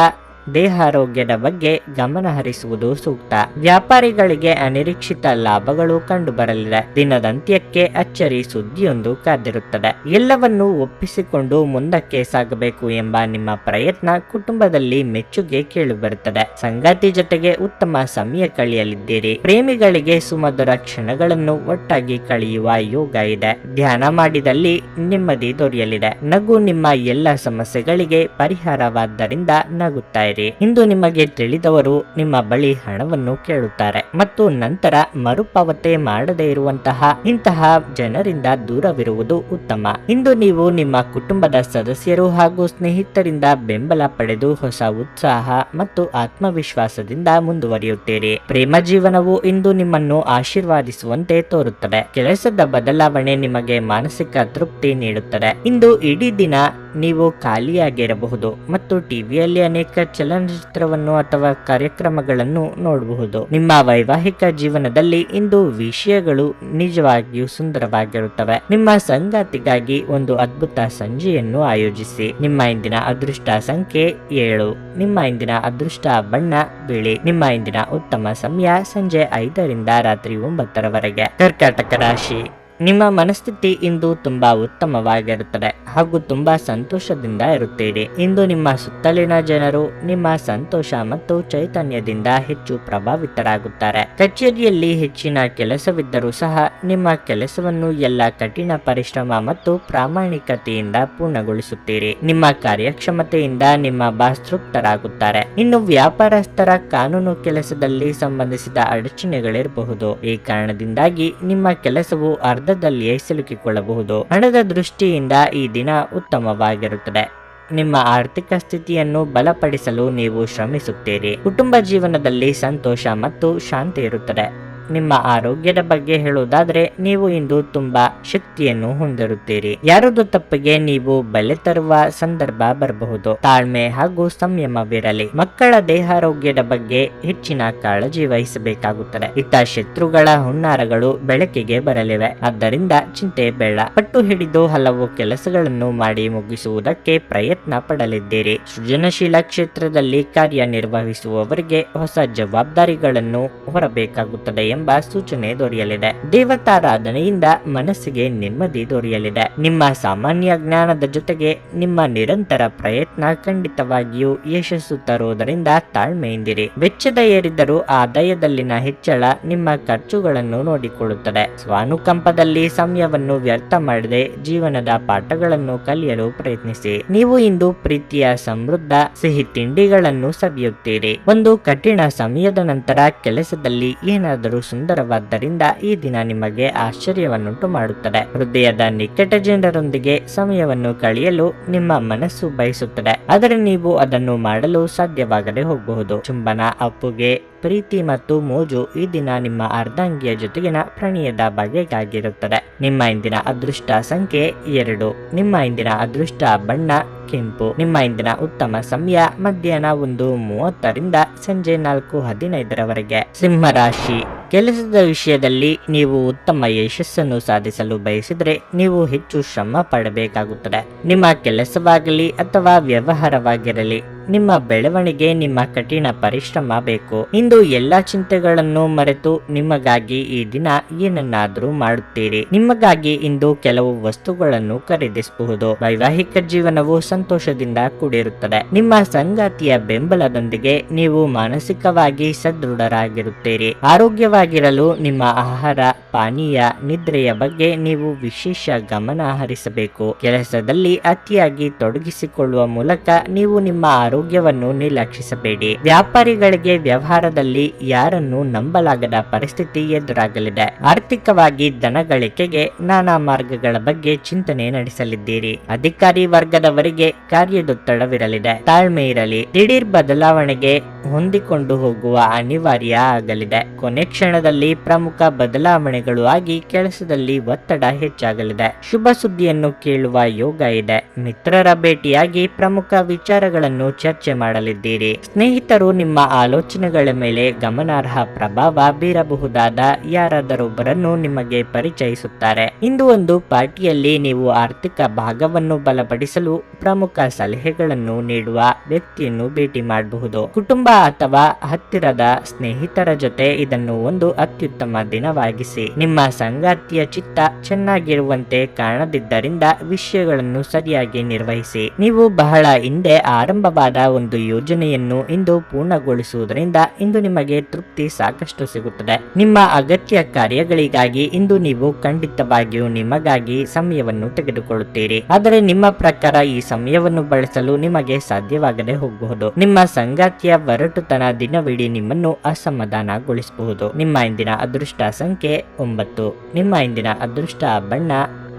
ದೇಹಾರೋಗ್ಯದ ಬಗ್ಗೆ ಗಮನ ಹರಿಸುವುದು ಸೂಕ್ತ. ವ್ಯಾಪಾರಿಗಳಿಗೆ ಅನಿರೀಕ್ಷಿತ ಲಾಭಗಳು ಕಂಡುಬರಲಿದೆ. ದಿನದಂತ್ಯಕ್ಕೆ ಅಚ್ಚರಿ ಸುದ್ದಿಯೊಂದು ಕಾದಿರುತ್ತದೆ. ಎಲ್ಲವನ್ನೂ ಒಪ್ಪಿಸಿಕೊಂಡು ಮುಂದಕ್ಕೆ ಸಾಗಬೇಕು ಎಂಬ ನಿಮ್ಮ ಪ್ರಯತ್ನ ಕುಟುಂಬದಲ್ಲಿ ಮೆಚ್ಚುಗೆ ಕೇಳಿಬರುತ್ತದೆ. ಸಂಗಾತಿ ಜೊತೆಗೆ ಉತ್ತಮ ಸಮಯ ಕಳೆಯಲಿದ್ದೀರಿ. ಪ್ರೇಮಿಗಳಿಗೆ ಸುಮಧುರ ಕ್ಷಣಗಳನ್ನು ಒಟ್ಟಾಗಿ ಕಳೆಯುವ ಯೋಗ ಇದೆ. ಧ್ಯಾನ ಮಾಡಿದಲ್ಲಿ ನೆಮ್ಮದಿ ದೊರೆಯಲಿದೆ. ನಗು ನಿಮ್ಮ ಎಲ್ಲ ಸಮಸ್ಯೆಗಳಿಗೆ ಪರಿಹಾರವಾದ್ದರಿಂದ ನಗುತ್ತಾ ಇಂದು ನಿಮಗೆ ತಿಳಿದವರು ನಿಮ್ಮ ಬಳಿ ಹಣವನ್ನು ಕೇಳುತ್ತಾರೆ ಮತ್ತು ನಂತರ ಮರುಪಾವತಿ ಮಾಡದೇ ಇರುವಂತಹ ಇಂತಹ ಜನರಿಂದ ದೂರವಿರುವುದು ಉತ್ತಮ. ಇಂದು ನೀವು ನಿಮ್ಮ ಕುಟುಂಬದ ಸದಸ್ಯರು ಹಾಗೂ ಸ್ನೇಹಿತರಿಂದ ಬೆಂಬಲ ಪಡೆದು ಹೊಸ ಉತ್ಸಾಹ ಮತ್ತು ಆತ್ಮವಿಶ್ವಾಸದಿಂದ ಮುಂದುವರಿಯುತ್ತೀರಿ. ಪ್ರೇಮ ಜೀವನವು ಇಂದು ನಿಮ್ಮನ್ನು ಆಶೀರ್ವಾದಿಸುವಂತೆ ತೋರುತ್ತದೆ. ಕೆಲಸದ ಬದಲಾವಣೆ ನಿಮಗೆ ಮಾನಸಿಕ ತೃಪ್ತಿ ನೀಡುತ್ತದೆ. ಇಂದು ಇಡೀ ದಿನ ನೀವು ಖಾಲಿಯಾಗಿರಬಹುದು ಮತ್ತು ಟಿವಿಯಲ್ಲಿ ಅನೇಕ ಚಲನಚಿತ್ರವನ್ನು ಅಥವಾ ಕಾರ್ಯಕ್ರಮಗಳನ್ನು ನೋಡಬಹುದು. ನಿಮ್ಮ ವೈವಾಹಿಕ ಜೀವನದಲ್ಲಿ ಇಂದು ವಿಷಯಗಳು ನಿಜವಾಗಿಯೂ ಸುಂದರವಾಗಿರುತ್ತವೆ. ನಿಮ್ಮ ಸಂಗಾತಿಗಾಗಿ ಒಂದು ಅದ್ಭುತ ಸಂಜೆಯನ್ನು ಆಯೋಜಿಸಿ. ನಿಮ್ಮ ಇಂದಿನ ಅದೃಷ್ಟ ಸಂಖ್ಯೆ ಏಳು. ನಿಮ್ಮ ಇಂದಿನ ಅದೃಷ್ಟ ಬಣ್ಣ ಬಿಳಿ. ನಿಮ್ಮ ಇಂದಿನ ಉತ್ತಮ ಸಮಯ ಸಂಜೆ ಐದರಿಂದ ರಾತ್ರಿ ಒಂಬತ್ತರವರೆಗೆ. ಕರ್ಕಾಟಕ ರಾಶಿ. ನಿಮ್ಮ ಮನಸ್ಥಿತಿ ಇಂದು ತುಂಬಾ ಉತ್ತಮವಾಗಿರುತ್ತದೆ ಹಾಗೂ ತುಂಬಾ ಸಂತೋಷದಿಂದ ಇರುತ್ತೀರಿ. ಇಂದು ನಿಮ್ಮ ಸುತ್ತಲಿನ ಜನರು ನಿಮ್ಮ ಸಂತೋಷ ಮತ್ತು ಚೈತನ್ಯದಿಂದ ಹೆಚ್ಚು ಪ್ರಭಾವಿತರಾಗುತ್ತಾರೆ. ಕಚೇರಿಯಲ್ಲಿ ಹೆಚ್ಚಿನ ಕೆಲಸವಿದ್ದರೂ ಸಹ ನಿಮ್ಮ ಕೆಲಸವನ್ನು ಎಲ್ಲ ಕಠಿಣ ಪರಿಶ್ರಮ ಮತ್ತು ಪ್ರಾಮಾಣಿಕತೆಯಿಂದ ಪೂರ್ಣಗೊಳಿಸುತ್ತೀರಿ. ನಿಮ್ಮ ಕಾರ್ಯಕ್ಷಮತೆಯಿಂದ ನಿಮ್ಮ ಬಾಸ್ ತೃಪ್ತರಾಗುತ್ತಾರೆ ಇನ್ನು ವ್ಯಾಪಾರಸ್ಥರ ಕಾನೂನು ಕೆಲಸದಲ್ಲಿ ಸಂಬಂಧಿಸಿದ ಅಡಚಣೆಗಳಿರಬಹುದು. ಈ ಕಾರಣದಿಂದಾಗಿ ನಿಮ್ಮ ಕೆಲಸವು ಅರ್ಧದಲ್ಲಿಯೇ ಸಿಲುಕಿಕೊಳ್ಳಬಹುದು. ಹಣದ ದೃಷ್ಟಿಯಿಂದ ಈ ದಿನ ಉತ್ತಮವಾಗಿರುತ್ತದೆ. ನಿಮ್ಮ ಆರ್ಥಿಕ ಸ್ಥಿತಿಯನ್ನು ಬಲಪಡಿಸಲು ನೀವು ಶ್ರಮಿಸುತ್ತೀರಿ. ಕುಟುಂಬ ಜೀವನದಲ್ಲಿ ಸಂತೋಷ ಮತ್ತು ಶಾಂತಿ ಇರುತ್ತದೆ. ನಿಮ್ಮ ಆರೋಗ್ಯದ ಬಗ್ಗೆ ಹೇಳುವುದಾದ್ರೆ ನೀವು ಇಂದು ತುಂಬಾ ಶಕ್ತಿಯನ್ನು ಹೊಂದಿರುತ್ತೀರಿ. ಯಾರದು ತಪ್ಪಿಗೆ ನೀವು ಬಲೆ ತರುವ ಸಂದರ್ಭ ಬರಬಹುದು. ತಾಳ್ಮೆ ಹಾಗೂ ಸಂಯಮವಿರಲಿ. ಮಕ್ಕಳ ದೇಹಾರೋಗ್ಯದ ಬಗ್ಗೆ ಹೆಚ್ಚಿನ ಕಾಳಜಿ ವಹಿಸಬೇಕಾಗುತ್ತದೆ. ಇತ್ತ ಶತ್ರುಗಳ ಹುನ್ನಾರಗಳು ಬೆಳಕಿಗೆ ಬರಲಿವೆ. ಆದ್ದರಿಂದ ಚಿಂತೆ ಬೇಡ. ಪಟ್ಟು ಹಿಡಿದು ಹಲವು ಕೆಲಸಗಳನ್ನು ಮಾಡಿ ಮುಗಿಸುವುದಕ್ಕೆ ಪ್ರಯತ್ನ ಪಡಲಿದ್ದೀರಿ. ಸೃಜನಶೀಲ ಕ್ಷೇತ್ರದಲ್ಲಿ ಕಾರ್ಯನಿರ್ವಹಿಸುವವರಿಗೆ ಹೊಸ ಜವಾಬ್ದಾರಿಗಳನ್ನು ಹೊರಬೇಕಾಗುತ್ತದೆ ಎಂಬ ಸೂಚನೆ ದೊರೆಯಲಿದೆ. ದೇವತಾರಾಧನೆಯಿಂದ ಮನಸ್ಸಿಗೆ ನೆಮ್ಮದಿ ದೊರೆಯಲಿದೆ. ನಿಮ್ಮ ಸಾಮಾನ್ಯ ಜ್ಞಾನದ ಜೊತೆಗೆ ನಿಮ್ಮ ನಿರಂತರ ಪ್ರಯತ್ನ ಖಂಡಿತವಾಗಿಯೂ ಯಶಸ್ಸು ತರುವುದರಿಂದ ತಾಳ್ಮೆಯಿಂದಿರಿ. ವೆಚ್ಚದ ಏರಿದ್ದರೂ ಆದಾಯದಲ್ಲಿನ ಹೆಚ್ಚಳ ನಿಮ್ಮ ಖರ್ಚುಗಳನ್ನು ನೋಡಿಕೊಳ್ಳುತ್ತದೆ. ಸ್ವಾನುಕಂಪದಲ್ಲಿ ಸಮಯವನ್ನು ವ್ಯರ್ಥ ಮಾಡದೆ ಜೀವನದ ಪಾಠಗಳನ್ನು ಕಲಿಯಲು ಪ್ರಯತ್ನಿಸಿ. ನೀವು ಇಂದು ಪ್ರೀತಿಯ ಸಮೃದ್ಧ ಸಿಹಿ ತಿಂಡಿಗಳನ್ನು ಸವಿಯುತ್ತೀರಿ. ಒಂದು ಕಠಿಣ ಸಮಯದ ನಂತರ ಕೆಲಸದಲ್ಲಿ ಏನಾದರೂ ಸುಂದರವಾದ್ದರಿಂದ ಈ ದಿನ ನಿಮಗೆ ಆಶ್ಚರ್ಯವನ್ನುಂಟು ಮಾಡುತ್ತದೆ. ಹೃದಯದ ನಿಕಟ ಜನರೊಂದಿಗೆ ಸಮಯವನ್ನು ಕಳೆಯಲು ನಿಮ್ಮ ಮನಸ್ಸು ಬಯಸುತ್ತದೆ. ಆದರೆ ನೀವು ಅದನ್ನು ಮಾಡಲು ಸಾಧ್ಯವಾಗದೆ ಹೋಗಬಹುದು. ಚುಂಬನ ಅಪ್ಪುಗೆ ಪ್ರೀತಿ ಮತ್ತು ಮೋಜು ಈ ದಿನ ನಿಮ್ಮ ಅರ್ಧಾಂಗಿಯ ಜೊತೆಗಿನ ಪ್ರಣಯದ ಬಗೆಗಾಗಿರುತ್ತದೆ. ನಿಮ್ಮ ಇಂದಿನ ಅದೃಷ್ಟ ಸಂಖ್ಯೆ ಎರಡು. ನಿಮ್ಮ ಇಂದಿನ ಅದೃಷ್ಟ ಬಣ್ಣ ಕೆಂಪು. ನಿಮ್ಮ ಇಂದಿನ ಉತ್ತಮ ಸಮಯ ಮಧ್ಯಾಹ್ನ ಒಂದು ಮೂವತ್ತರಿಂದ ಸಂಜೆ ನಾಲ್ಕು ಹದಿನೈದರವರೆಗೆ. ಸಿಂಹರಾಶಿ ಕೆಲಸದ ವಿಷಯದಲ್ಲಿ ನೀವು ಉತ್ತಮ ಯಶಸ್ಸನ್ನು ಸಾಧಿಸಲು ಬಯಸಿದರೆ ನೀವು ಹೆಚ್ಚು ಶ್ರಮ ಪಡಬೇಕಾಗುತ್ತದೆ. ನಿಮ್ಮ ಕೆಲಸವಾಗಲಿ ಅಥವಾ ವ್ಯವಹಾರವಾಗಿರಲಿ ನಿಮ್ಮ ಬೆಳವಣಿಗೆ, ನಿಮ್ಮ ಕಠಿಣ ಪರಿಶ್ರಮ ಬೇಕು. ಇಂದು ಎಲ್ಲಾ ಚಿಂತೆಗಳನ್ನು ಮರೆತು ನಿಮಗಾಗಿ ಈ ದಿನ ಏನನ್ನಾದರೂ ಮಾಡುತ್ತೀರಿ. ನಿಮಗಾಗಿ ಇಂದು ಕೆಲವು ವಸ್ತುಗಳನ್ನು ಖರೀದಿಸಬಹುದು. ವೈವಾಹಿಕ ಜೀವನವು ಸಂತೋಷದಿಂದ ಕೂಡಿರುತ್ತದೆ. ನಿಮ್ಮ ಸಂಗಾತಿಯ ಬೆಂಬಲದೊಂದಿಗೆ ನೀವು ಮಾನಸಿಕವಾಗಿ ಸದೃಢರಾಗಿರುತ್ತೀರಿ. ಆರೋಗ್ಯವಾಗಿರಲು ನಿಮ್ಮ ಆಹಾರ, ಪಾನೀಯ, ನಿದ್ರೆಯ ಬಗ್ಗೆ ನೀವು ವಿಶೇಷ ಗಮನ ಹರಿಸಬೇಕು. ಕೆಲಸದಲ್ಲಿ ಅತಿಯಾಗಿ ತೊಡಗಿಸಿಕೊಳ್ಳುವ ಮೂಲಕ ನೀವು ನಿಮ್ಮ ಆರೋಗ್ಯವನ್ನು ನಿರ್ಲಕ್ಷಿಸಬೇಡಿ. ವ್ಯಾಪಾರಿಗಳಿಗೆ ವ್ಯವಹಾರದಲ್ಲಿ ಯಾರನ್ನು ನಂಬಲಾಗದ ಪರಿಸ್ಥಿತಿ ಎದುರಾಗಲಿದೆ. ಆರ್ಥಿಕವಾಗಿ ಧನ ಗಳಿಕೆಗೆ ನಾನಾ ಮಾರ್ಗಗಳ ಬಗ್ಗೆ ಚಿಂತನೆ ನಡೆಸಲಿದ್ದೀರಿ. ಅಧಿಕಾರಿ ವರ್ಗದವರಿಗೆ ಕಾರ್ಯದೊತ್ತಡವಿರಲಿದೆ. ತಾಳ್ಮೆ ಇರಲಿ. ದಿಢೀರ್ ಬದಲಾವಣೆಗೆ ಹೊಂದಿಕೊಂಡು ಹೋಗುವ ಅನಿವಾರ್ಯ ಆಗಲಿದೆ. ಕೊನೆ ಕ್ಷಣದಲ್ಲಿ ಪ್ರಮುಖ ಬದಲಾವಣೆಗಳು ಆಗಿ ಕೆಲಸದಲ್ಲಿ ಒತ್ತಡ ಹೆಚ್ಚಾಗಲಿದೆ. ಶುಭ ಸುದ್ದಿಯನ್ನು ಕೇಳುವ ಯೋಗ ಇದೆ. ಮಿತ್ರರ ಭೇಟಿಯಾಗಿ ಪ್ರಮುಖ ವಿಚಾರಗಳನ್ನು ಚರ್ಚೆ ಮಾಡಲಿದ್ದೀರಿ. ಸ್ನೇಹಿತರು, ನಿಮ್ಮ ಆಲೋಚನೆಗಳ ಮೇಲೆ ಗಮನಾರ್ಹ ಪ್ರಭಾವ ಬೀರಬಹುದಾದ ಯಾರಾದರೊಬ್ಬರನ್ನು ನಿಮಗೆ ಪರಿಚಯಿಸುತ್ತಾರೆ. ಇಂದು ಒಂದು ಪಾರ್ಟಿಯಲ್ಲಿ ನೀವು ಆರ್ಥಿಕ ಭಾಗವನ್ನು ಬಲಪಡಿಸಲು ಪ್ರಮುಖ ಸಲಹೆಗಳನ್ನು ನೀಡುವ ವ್ಯಕ್ತಿಯನ್ನು ಭೇಟಿ ಮಾಡಬಹುದು. ಕುಟುಂಬ ಅಥವಾ ಹತ್ತಿರದ ಸ್ನೇಹಿತರ ಜೊತೆ ಇದನ್ನು ಒಂದು ಅತ್ಯುತ್ತಮ ದಿನವಾಗಿಸಿ. ನಿಮ್ಮ ಸಂಗಾತಿಯ ಚಿತ್ತ ಚೆನ್ನಾಗಿರುವಂತೆ ಕಾಣದಿದ್ದರಿಂದ ವಿಷಯಗಳನ್ನು ಸರಿಯಾಗಿ ನಿರ್ವಹಿಸಿ. ನೀವು ಬಹಳ ಹಿಂದೆ ಆರಂಭವಾದ ಒಂದು ಯೋಜನೆಯನ್ನು ಇಂದು ಪೂರ್ಣಗೊಳಿಸುವುದರಿಂದ ಇಂದು ನಿಮಗೆ ತೃಪ್ತಿ ಸಾಕಷ್ಟು ಸಿಗುತ್ತದೆ. ನಿಮ್ಮ ಅಗತ್ಯ ಕಾರ್ಯಗಳಿಗಾಗಿ ಇಂದು ನೀವು ಖಂಡಿತವಾಗಿಯೂ ನಿಮಗಾಗಿ ಸಮಯವನ್ನು ತೆಗೆದುಕೊಳ್ಳುತ್ತೀರಿ. ಆದರೆ ನಿಮ್ಮ ಪ್ರಕಾರ ಈ ಸಮಯವನ್ನು ಬಳಸಲು ನಿಮಗೆ ಸಾಧ್ಯವಾಗದೆ ಹೋಗಬಹುದು. ನಿಮ್ಮ ಸಂಗಾತಿಯ ಒರಟುತನ ದಿನವಿಡೀ ನಿಮ್ಮನ್ನು ಅಸಮಾಧಾನಗೊಳಿಸಬಹುದು. ನಿಮ್ಮ ಇಂದಿನ ಅದೃಷ್ಟ ಸಂಖ್ಯೆ ಒಂಬತ್ತು. ನಿಮ್ಮ ಇಂದಿನ ಅದೃಷ್ಟ ಬಣ್ಣ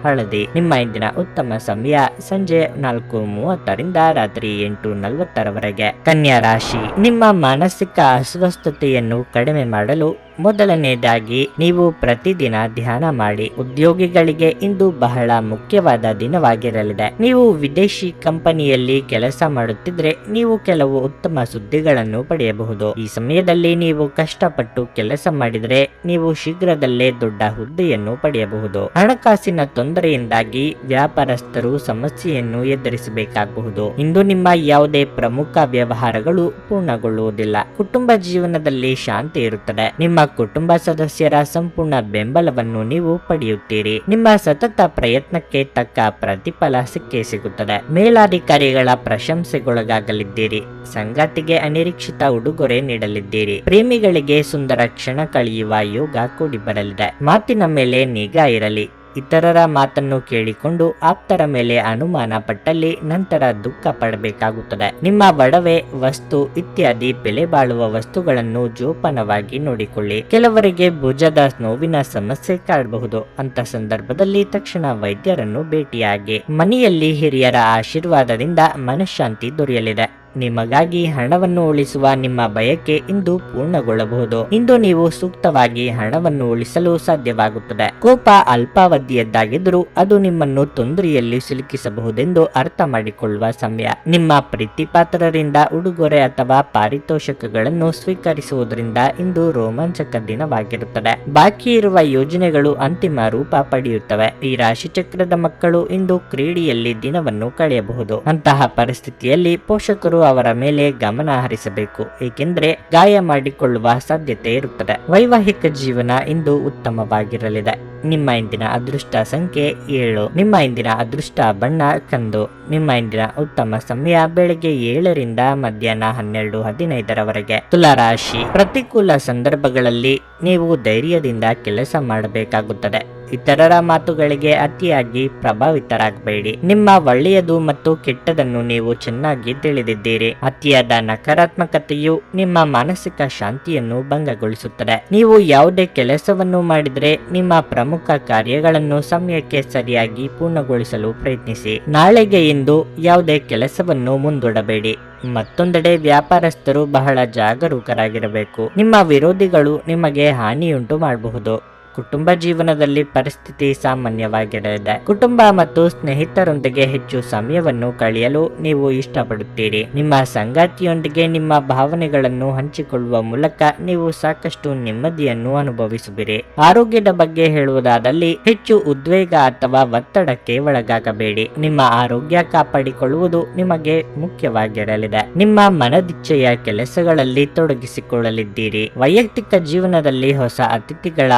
ಹಳದಿ. ನಿಮ್ಮ ಇಂದಿನ ಉತ್ತಮ ಸಮಯ ಸಂಜೆ ನಾಲ್ಕು ಮೂವತ್ತರಿಂದ ರಾತ್ರಿ ಎಂಟು ನಲವತ್ತರವರೆಗೆ. ಕನ್ಯಾ ರಾಶಿ. ನಿಮ್ಮ ಮಾನಸಿಕ ಅಸ್ವಸ್ಥತೆಯನ್ನು ಕಡಿಮೆ ಮಾಡಲು ಮೊದಲನೇದಾಗಿ, ನೀವು ಪ್ರತಿದಿನ ಧ್ಯಾನ ಮಾಡಿ, ಉದ್ಯೋಗಿಗಳಿಗೆ ಇಂದು ಬಹಳ ಮುಖ್ಯವಾದ ದಿನವಾಗಿರಲಿದೆ. ನೀವು ವಿದೇಶಿ ಕಂಪನಿಯಲ್ಲಿ ಕೆಲಸ ಮಾಡುತ್ತಿದ್ರೆ, ನೀವು ಕೆಲವು ಉತ್ತಮ ಸುದ್ದಿಗಳನ್ನು ಪಡೆಯಬಹುದು. ಈ ಸಮಯದಲ್ಲಿ ನೀವು ಕಷ್ಟಪಟ್ಟು ಕೆಲಸ ಮಾಡಿದರೆ, ನೀವು ಶೀಘ್ರದಲ್ಲೇ ದೊಡ್ಡ ಹುದ್ದೆಯನ್ನು ಪಡೆಯಬಹುದು. ಹಣಕಾಸಿನ ತೊಂದರೆಯಿಂದಾಗಿ ವ್ಯಾಪಾರಸ್ಥರು ಸಮಸ್ಯೆಯನ್ನು ಎದುರಿಸಬೇಕಾಗಬಹುದು. ಇಂದು ನಿಮ್ಮ ಯಾವುದೇ ಪ್ರಮುಖ ವ್ಯವಹಾರಗಳು ಪೂರ್ಣಗೊಳ್ಳುವುದಿಲ್ಲ. ಕುಟುಂಬ ಜೀವನದಲ್ಲಿ ಶಾಂತಿ ಇರುತ್ತದೆ. ನಿಮ್ಮ ಕುಟುಂಬ ಸದಸ್ಯರ ಸಂಪೂರ್ಣ ಬೆಂಬಲವನ್ನು ನೀವು ಪಡೆಯುತ್ತೀರಿ. ನಿಮ್ಮ ಸತತ ಪ್ರಯತ್ನಕ್ಕೆ ತಕ್ಕ ಪ್ರತಿಫಲ ಸಿಕ್ಕೇ ಸಿಗುತ್ತದೆ. ಮೇಲಾಧಿಕಾರಿಗಳ ಪ್ರಶಂಸೆಗೊಳಗಾಗಲಿದ್ದೀರಿ. ಸಂಗಾತಿಗೆ ಅನಿರೀಕ್ಷಿತ ಉಡುಗೊರೆ ನೀಡಲಿದ್ದೀರಿ. ಪ್ರೇಮಿಗಳಿಗೆ ಸುಂದರ ಕ್ಷಣ ಕಳೆಯುವ ಯೋಗ ಕೂಡಿ ಬರಲಿದೆ ಮಾತಿನ ಮೇಲೆ ನಿಗಾ ಇರಲಿ. ಇತರರ ಮಾತನ್ನು ಕೇಳಿಕೊಂಡು ಆಪ್ತರ ಮೇಲೆ ಅನುಮಾನ ಪಟ್ಟಲ್ಲಿ ನಂತರ ದುಃಖ ಪಡಬೇಕಾಗುತ್ತದೆ. ನಿಮ್ಮ ಒಡವೆ, ವಸ್ತು ಇತ್ಯಾದಿ ಬೆಲೆ ಬಾಳುವ ವಸ್ತುಗಳನ್ನು ಜೋಪಾನವಾಗಿ ನೋಡಿಕೊಳ್ಳಿ. ಕೆಲವರಿಗೆ ಭುಜದ ನೋವಿನ ಸಮಸ್ಯೆ ಕಾಡಬಹುದು. ಅಂತ ಸಂದರ್ಭದಲ್ಲಿ ತಕ್ಷಣ ವೈದ್ಯರನ್ನು ಭೇಟಿಯಾಗಿ ಮನೆಯಲ್ಲಿ ಹಿರಿಯರ ಆಶೀರ್ವಾದದಿಂದ ಮನಃಶಾಂತಿ ದೊರೆಯಲಿದೆ. ನಿಮಗಾಗಿ ಹಣವನ್ನು ಉಳಿಸುವ ನಿಮ್ಮ ಬಯಕೆ ಇಂದು ಪೂರ್ಣಗೊಳ್ಳಬಹುದು. ಇಂದು ನೀವು ಸೂಕ್ತವಾಗಿ ಹಣವನ್ನು ಉಳಿಸಲು ಸಾಧ್ಯವಾಗುತ್ತದೆ. ಕೋಪ ಅಲ್ಪಾವಧಿಯದ್ದಾಗಿದ್ದರೂ ಅದು ನಿಮ್ಮನ್ನು ತೊಂದರೆಯಲ್ಲಿ ಸಿಲುಕಿಸಬಹುದೆಂದು ಅರ್ಥ ಮಾಡಿಕೊಳ್ಳುವ ಸಮಯ. ನಿಮ್ಮ ಪ್ರೀತಿಪಾತ್ರರಿಂದ ಉಡುಗೊರೆ ಅಥವಾ ಪಾರಿತೋಷಕಗಳನ್ನು ಸ್ವೀಕರಿಸುವುದರಿಂದ ಇಂದು ರೋಮಾಂಚಕ ದಿನವಾಗಿರುತ್ತದೆ. ಬಾಕಿ ಇರುವ ಯೋಜನೆಗಳು ಅಂತಿಮ ರೂಪ ಪಡೆಯುತ್ತವೆ. ಈ ರಾಶಿಚಕ್ರದ ಮಕ್ಕಳು ಇಂದು ಕ್ರೀಡೆಯಲ್ಲಿ ದಿನವನ್ನು ಕಳೆಯಬಹುದು. ಅಂತಹ ಪರಿಸ್ಥಿತಿಯಲ್ಲಿ ಪೋಷಕರು ಅವರ ಮೇಲೆ ಗಮನ ಹರಿಸಬೇಕು ಏಕೆಂದರೆ ಗಾಯ ಮಾಡಿಕೊಳ್ಳುವ ಸಾಧ್ಯತೆ ಇರುತ್ತದೆ. ವೈವಾಹಿಕ ಜೀವನ ಇಂದು ಉತ್ತಮವಾಗಿರಲಿದೆ. ನಿಮ್ಮ ಇಂದಿನ ಅದೃಷ್ಟ ಸಂಖ್ಯೆ ಏಳು. ನಿಮ್ಮ ಇಂದಿನ ಅದೃಷ್ಟ ಬಣ್ಣ ಕಂದು ನಿಮ್ಮ ಇಂದಿನ ಉತ್ತಮ ಸಮಯ ಬೆಳಗ್ಗೆ ಏಳರಿಂದ ಮಧ್ಯಾಹ್ನ ಹನ್ನೆರಡು ಹದಿನೈದರವರೆಗೆ. ತುಲಾರಾಶಿ. ಪ್ರತಿಕೂಲ ಸಂದರ್ಭಗಳಲ್ಲಿ ನೀವು ಧೈರ್ಯದಿಂದ ಕೆಲಸ ಮಾಡಬೇಕಾಗುತ್ತದೆ. ಇತರರ ಮಾತುಗಳಿಗೆ ಅತಿಯಾಗಿ ಪ್ರಭಾವಿತರಾಗಬೇಡಿ. ನಿಮ್ಮ ಒಳ್ಳೆಯದು ಮತ್ತು ಕೆಟ್ಟದನ್ನು ನೀವು ಚೆನ್ನಾಗಿ ತಿಳಿದಿದ್ದೀರಿ. ಅತಿಯಾದ ನಕಾರಾತ್ಮಕತೆಯು ನಿಮ್ಮ ಮಾನಸಿಕ ಶಾಂತಿಯನ್ನು ಭಂಗಗೊಳಿಸುತ್ತದೆ. ನೀವು ಯಾವುದೇ ಕೆಲಸವನ್ನು ಮಾಡಿದರೆ ನಿಮ್ಮ ಪ್ರಮುಖ ಕಾರ್ಯಗಳನ್ನು ಸಮಯಕ್ಕೆ ಸರಿಯಾಗಿ ಪೂರ್ಣಗೊಳಿಸಲು ಪ್ರಯತ್ನಿಸಿ. ನಾಳೆಗೆ ಇಂದು ಯಾವುದೇ ಕೆಲಸವನ್ನು ಮುಂದೂಡಬೇಡಿ. ಮತ್ತೊಂದೆಡೆ ವ್ಯಾಪಾರಸ್ಥರು ಬಹಳ ಜಾಗರೂಕರಾಗಿರಬೇಕು. ನಿಮ್ಮ ವಿರೋಧಿಗಳು ನಿಮಗೆ ಹಾನಿಯುಂಟು ಮಾಡಬಹುದು. ಕುಟುಂಬ ಜೀವನದಲ್ಲಿ ಪರಿಸ್ಥಿತಿ ಸಾಮಾನ್ಯವಾಗಿರಲಿದೆ ಕುಟುಂಬ ಮತ್ತು ಸ್ನೇಹಿತರೊಂದಿಗೆ ಹೆಚ್ಚು ಸಮಯವನ್ನು ಕಳೆಯಲು ನೀವು ಇಷ್ಟಪಡುತ್ತೀರಿ. ನಿಮ್ಮ ಸಂಗಾತಿಯೊಂದಿಗೆ ನಿಮ್ಮ ಭಾವನೆಗಳನ್ನು ಹಂಚಿಕೊಳ್ಳುವ ಮೂಲಕ ನೀವು ಸಾಕಷ್ಟು ನೆಮ್ಮದಿಯನ್ನು ಅನುಭವಿಸುವಿರಿ. ಆರೋಗ್ಯದ ಬಗ್ಗೆ ಹೇಳುವುದಾದಲ್ಲಿ ಹೆಚ್ಚು ಉದ್ವೇಗ ಅಥವಾ ಒತ್ತಡಕ್ಕೆ ಒಳಗಾಗಬೇಡಿ. ನಿಮ್ಮ ಆರೋಗ್ಯ ಕಾಪಾಡಿಕೊಳ್ಳುವುದು ನಿಮಗೆ ಮುಖ್ಯವಾಗಿರಲಿದೆ. ನಿಮ್ಮ ಮನದಿಚ್ಛೆಯ ಕೆಲಸಗಳಲ್ಲಿ ತೊಡಗಿಸಿಕೊಳ್ಳಲಿದ್ದೀರಿ. ವೈಯಕ್ತಿಕ ಜೀವನದಲ್ಲಿ ಹೊಸ ಅತಿಥಿಗಳ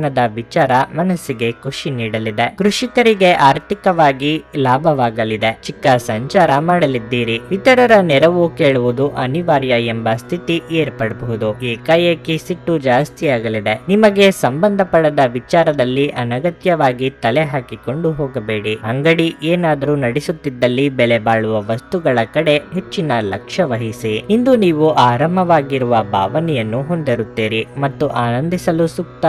ಆಗಮನದ ವಿಚಾರ ಮನಸ್ಸಿಗೆ ಖುಷಿ ನೀಡಲಿದೆ. ಕೃಷಿಕರಿಗೆ ಆರ್ಥಿಕವಾಗಿ ಲಾಭವಾಗಲಿದೆ. ಚಿಕ್ಕ ಸಂಚಾರ ಮಾಡಲಿದ್ದೀರಿ. ಇತರರ ನೆರವು ಕೇಳುವುದು ಅನಿವಾರ್ಯ ಎಂಬ ಸ್ಥಿತಿ ಏರ್ಪಡಬಹುದು. ಏಕಾಏಕಿ ಸಿಟ್ಟು ಜಾಸ್ತಿಯಾಗಲಿದೆ ನಿಮಗೆ ಸಂಬಂಧಪಡದ ವಿಚಾರದಲ್ಲಿ ಅನಗತ್ಯವಾಗಿ ತಲೆ ಹಾಕಿಕೊಂಡು ಹೋಗಬೇಡಿ. ಅಂಗಡಿ ಏನಾದರೂ ನಡೆಸುತ್ತಿದ್ದಲ್ಲಿ ಬೆಲೆ ಬಾಳುವ ವಸ್ತುಗಳ ಕಡೆ ಹೆಚ್ಚಿನ ಲಕ್ಷ್ಯ ವಹಿಸಿ. ಇಂದು ನೀವು ಆರಾಮವಾಗಿರುವ ಭಾವನೆಯನ್ನು ಹೊಂದಿರುತ್ತೀರಿ ಮತ್ತು ಆನಂದಿಸಲು ಸೂಕ್ತ